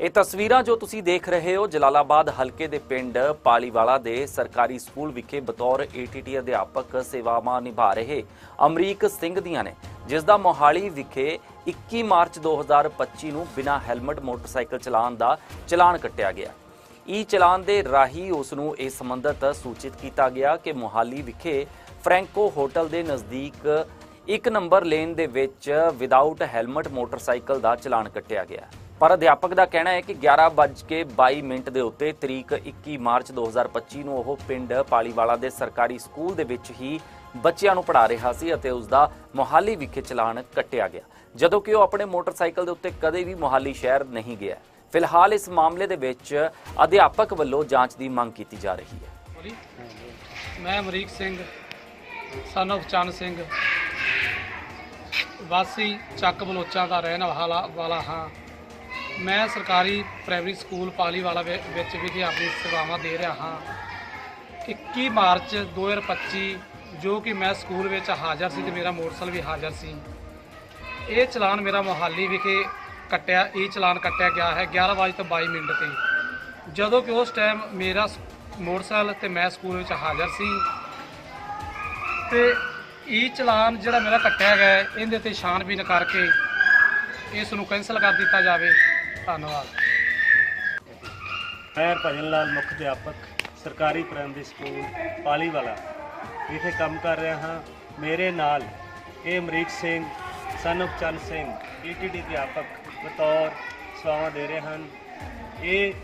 ਇਹ ਤਸਵੀਰਾਂ ਜੋ ਤੁਸੀਂ ਦੇਖ ਰਹੇ ਹੋ ਜਲਾਲਾਬਾਦ ਹਲਕੇ ਦੇ ਪਿੰਡ ਪਾਲੀਵਾਲਾ ਦੇ ਸਰਕਾਰੀ ਸਕੂਲ ਵਿਖੇ ਬਤੌਰ ਏਟੀਟੀ ਅਧਿਆਪਕ ਸੇਵਾਵਾਂ ਨਿਭਾ ਰਹੇ ਅਮਰੀਕ ਸਿੰਘ ਦੀਆਂ ਨੇ, ਜਿਸ ਦਾ ਮੋਹਾਲੀ ਵਿਖੇ 21 ਮਾਰਚ 2025 ਨੂੰ ਬਿਨਾਂ ਹੈਲਮਟ ਮੋਟਰਸਾਈਕਲ ਚਲਾਉਣ ਦਾ ਚਲਾਨ ਕੱਟਿਆ ਗਿਆ। ਈ ਚਲਾਨ ਦੇ ਰਾਹੀਂ ਉਸ ਨੂੰ ਇਹ ਸੰਬੰਧਤ ਸੂਚਿਤ ਕੀਤਾ ਗਿਆ ਕਿ ਮੋਹਾਲੀ ਵਿਖੇ ਫ੍ਰੈਂਕੋ ਹੋਟਲ ਦੇ ਨਜ਼ਦੀਕ ਇੱਕ ਨੰਬਰ ਲੇਨ ਦੇ ਵਿੱਚ ਵਿਦਆਊਟ ਹੈਲਮਟ ਮੋਟਰਸਾਈਕਲ ਦਾ ਚਲਾਨ ਕੱਟਿਆ ਗਿਆ। ਪਰ ਅਧਿਆਪਕ ਦਾ ਕਹਿਣਾ ਹੈ ਕਿ 11:22 ਮਿੰਟ ਦੇ ਉੱਤੇ ਤਰੀਕ 21 ਮਾਰਚ 2025 ਨੂੰ ਉਹ ਪਿੰਡ ਪਾਲੀਵਾਲਾ ਦੇ ਸਰਕਾਰੀ ਸਕੂਲ ਦੇ ਵਿੱਚ ਹੀ ਬੱਚਿਆਂ ਨੂੰ ਪੜ੍ਹਾ ਰਿਹਾ ਸੀ ਅਤੇ ਉਸ ਦਾ ਮੋਹਾਲੀ ਵਿਖੇ ਚਲਾਨ ਕੱਟਿਆ ਗਿਆ। ਜਦੋਂ ਕਿ ਉਹ ਆਪਣੇ ਮੋਟਰਸਾਈਕਲ ਦੇ ਉੱਤੇ ਕਦੇ ਵੀ ਮੋਹਾਲੀ ਸ਼ਹਿਰ ਨਹੀਂ ਗਿਆ। ਫਿਲਹਾਲ ਇਸ ਮਾਮਲੇ ਦੇ ਵਿੱਚ ਅਧਿਆਪਕ ਵੱਲੋਂ ਜਾਂਚ ਦੀ ਮੰਗ ਕੀਤੀ ਜਾ ਰਹੀ ਹੈ। ਮੈਂ ਅਮਰੀਕ ਸਿੰਘ ਸਨ of ਚੰਨ ਸਿੰਘ। ਵਾਸੀ ਚੱਕ ਬਲੋਚਾਂ ਦਾ ਰਹਿਣ ਵਾਲਾ ਵਾਲਾ ਹਾਂ। ਮੈਂ ਸਰਕਾਰੀ ਪ੍ਰਾਇਮਰੀ ਸਕੂਲ ਪਾਲੀਵਾਲਾ ਵਿ- ਵਿੱਚ ਆਪਣੀ ਸੇਵਾਵਾਂ ਦੇ ਰਿਹਾ ਹਾਂ। 21 ਮਾਰਚ 2025 ਜੋ ਕਿ ਮੈਂ ਸਕੂਲ ਵਿੱਚ ਹਾਜ਼ਰ ਸੀ ਤੇ ਮੇਰਾ ਮੋਟਰਸਾਈਕਲ ਵੀ ਹਾਜ਼ਰ ਸੀ। ਇਹ ਚਲਾਨ ਮੇਰਾ ਮੋਹਾਲੀ ਵਿਖੇ ਕੱਟਿਆ, ਇਹ ਚਲਾਨ ਕੱਟਿਆ ਗਿਆ ਹੈ 11 ਵਜੇ ਤੋਂ 22 ਮਿੰਟ ਤੇ। ਜਦੋਂ ਕਿ ਉਸ ਟਾਈਮ ਮੇਰਾ ਮੋਟਰਸਾਈਕਲ ਤੇ ਮੈਂ ਸਕੂਲ ਵਿੱਚ ਹਾਜ਼ਰ ਸੀ। ਤੇ ਇਹ ਚਲਾਨ ਜਿਹੜਾ ਮੇਰਾ ਕੱਟਿਆ ਗਿਆ ਇਹਦੇ ਤੇ ਛਾਣਬੀਨ ਕਰਕੇ ਇਸ ਨੂੰ ਕੈਂਸਲ ਕਰ ਦਿੱਤਾ ਜਾਵੇ। ਧੰਨਵਾਦ। ਮੈਂ ਭਜਨ ਲਾਲ ਮੁੱਖ ਅਧਿਆਪਕ, ਸਰਕਾਰੀ ਪ੍ਰਾਇਮਰੀ ਸਕੂਲ, ਪਾਲੀਵਾਲਾ। ਵਿਖੇ ਕੰਮ ਕਰ ਰਿਹਾ ਹਾਂ। ਮੇਰੇ ਨਾਲ ਇਹ ਅਮਰੀਕ ਸਿੰਘ son ਚੰਦ ਚੰਨ ਸਿੰਘ ਈਟੀਡੀ ਅਧਿਆਪਕ, ਬਤੌਰ ਸੇਵਾਵਾਂ ਦੇ ਰਹੇ ਹਨ। ਇਹ,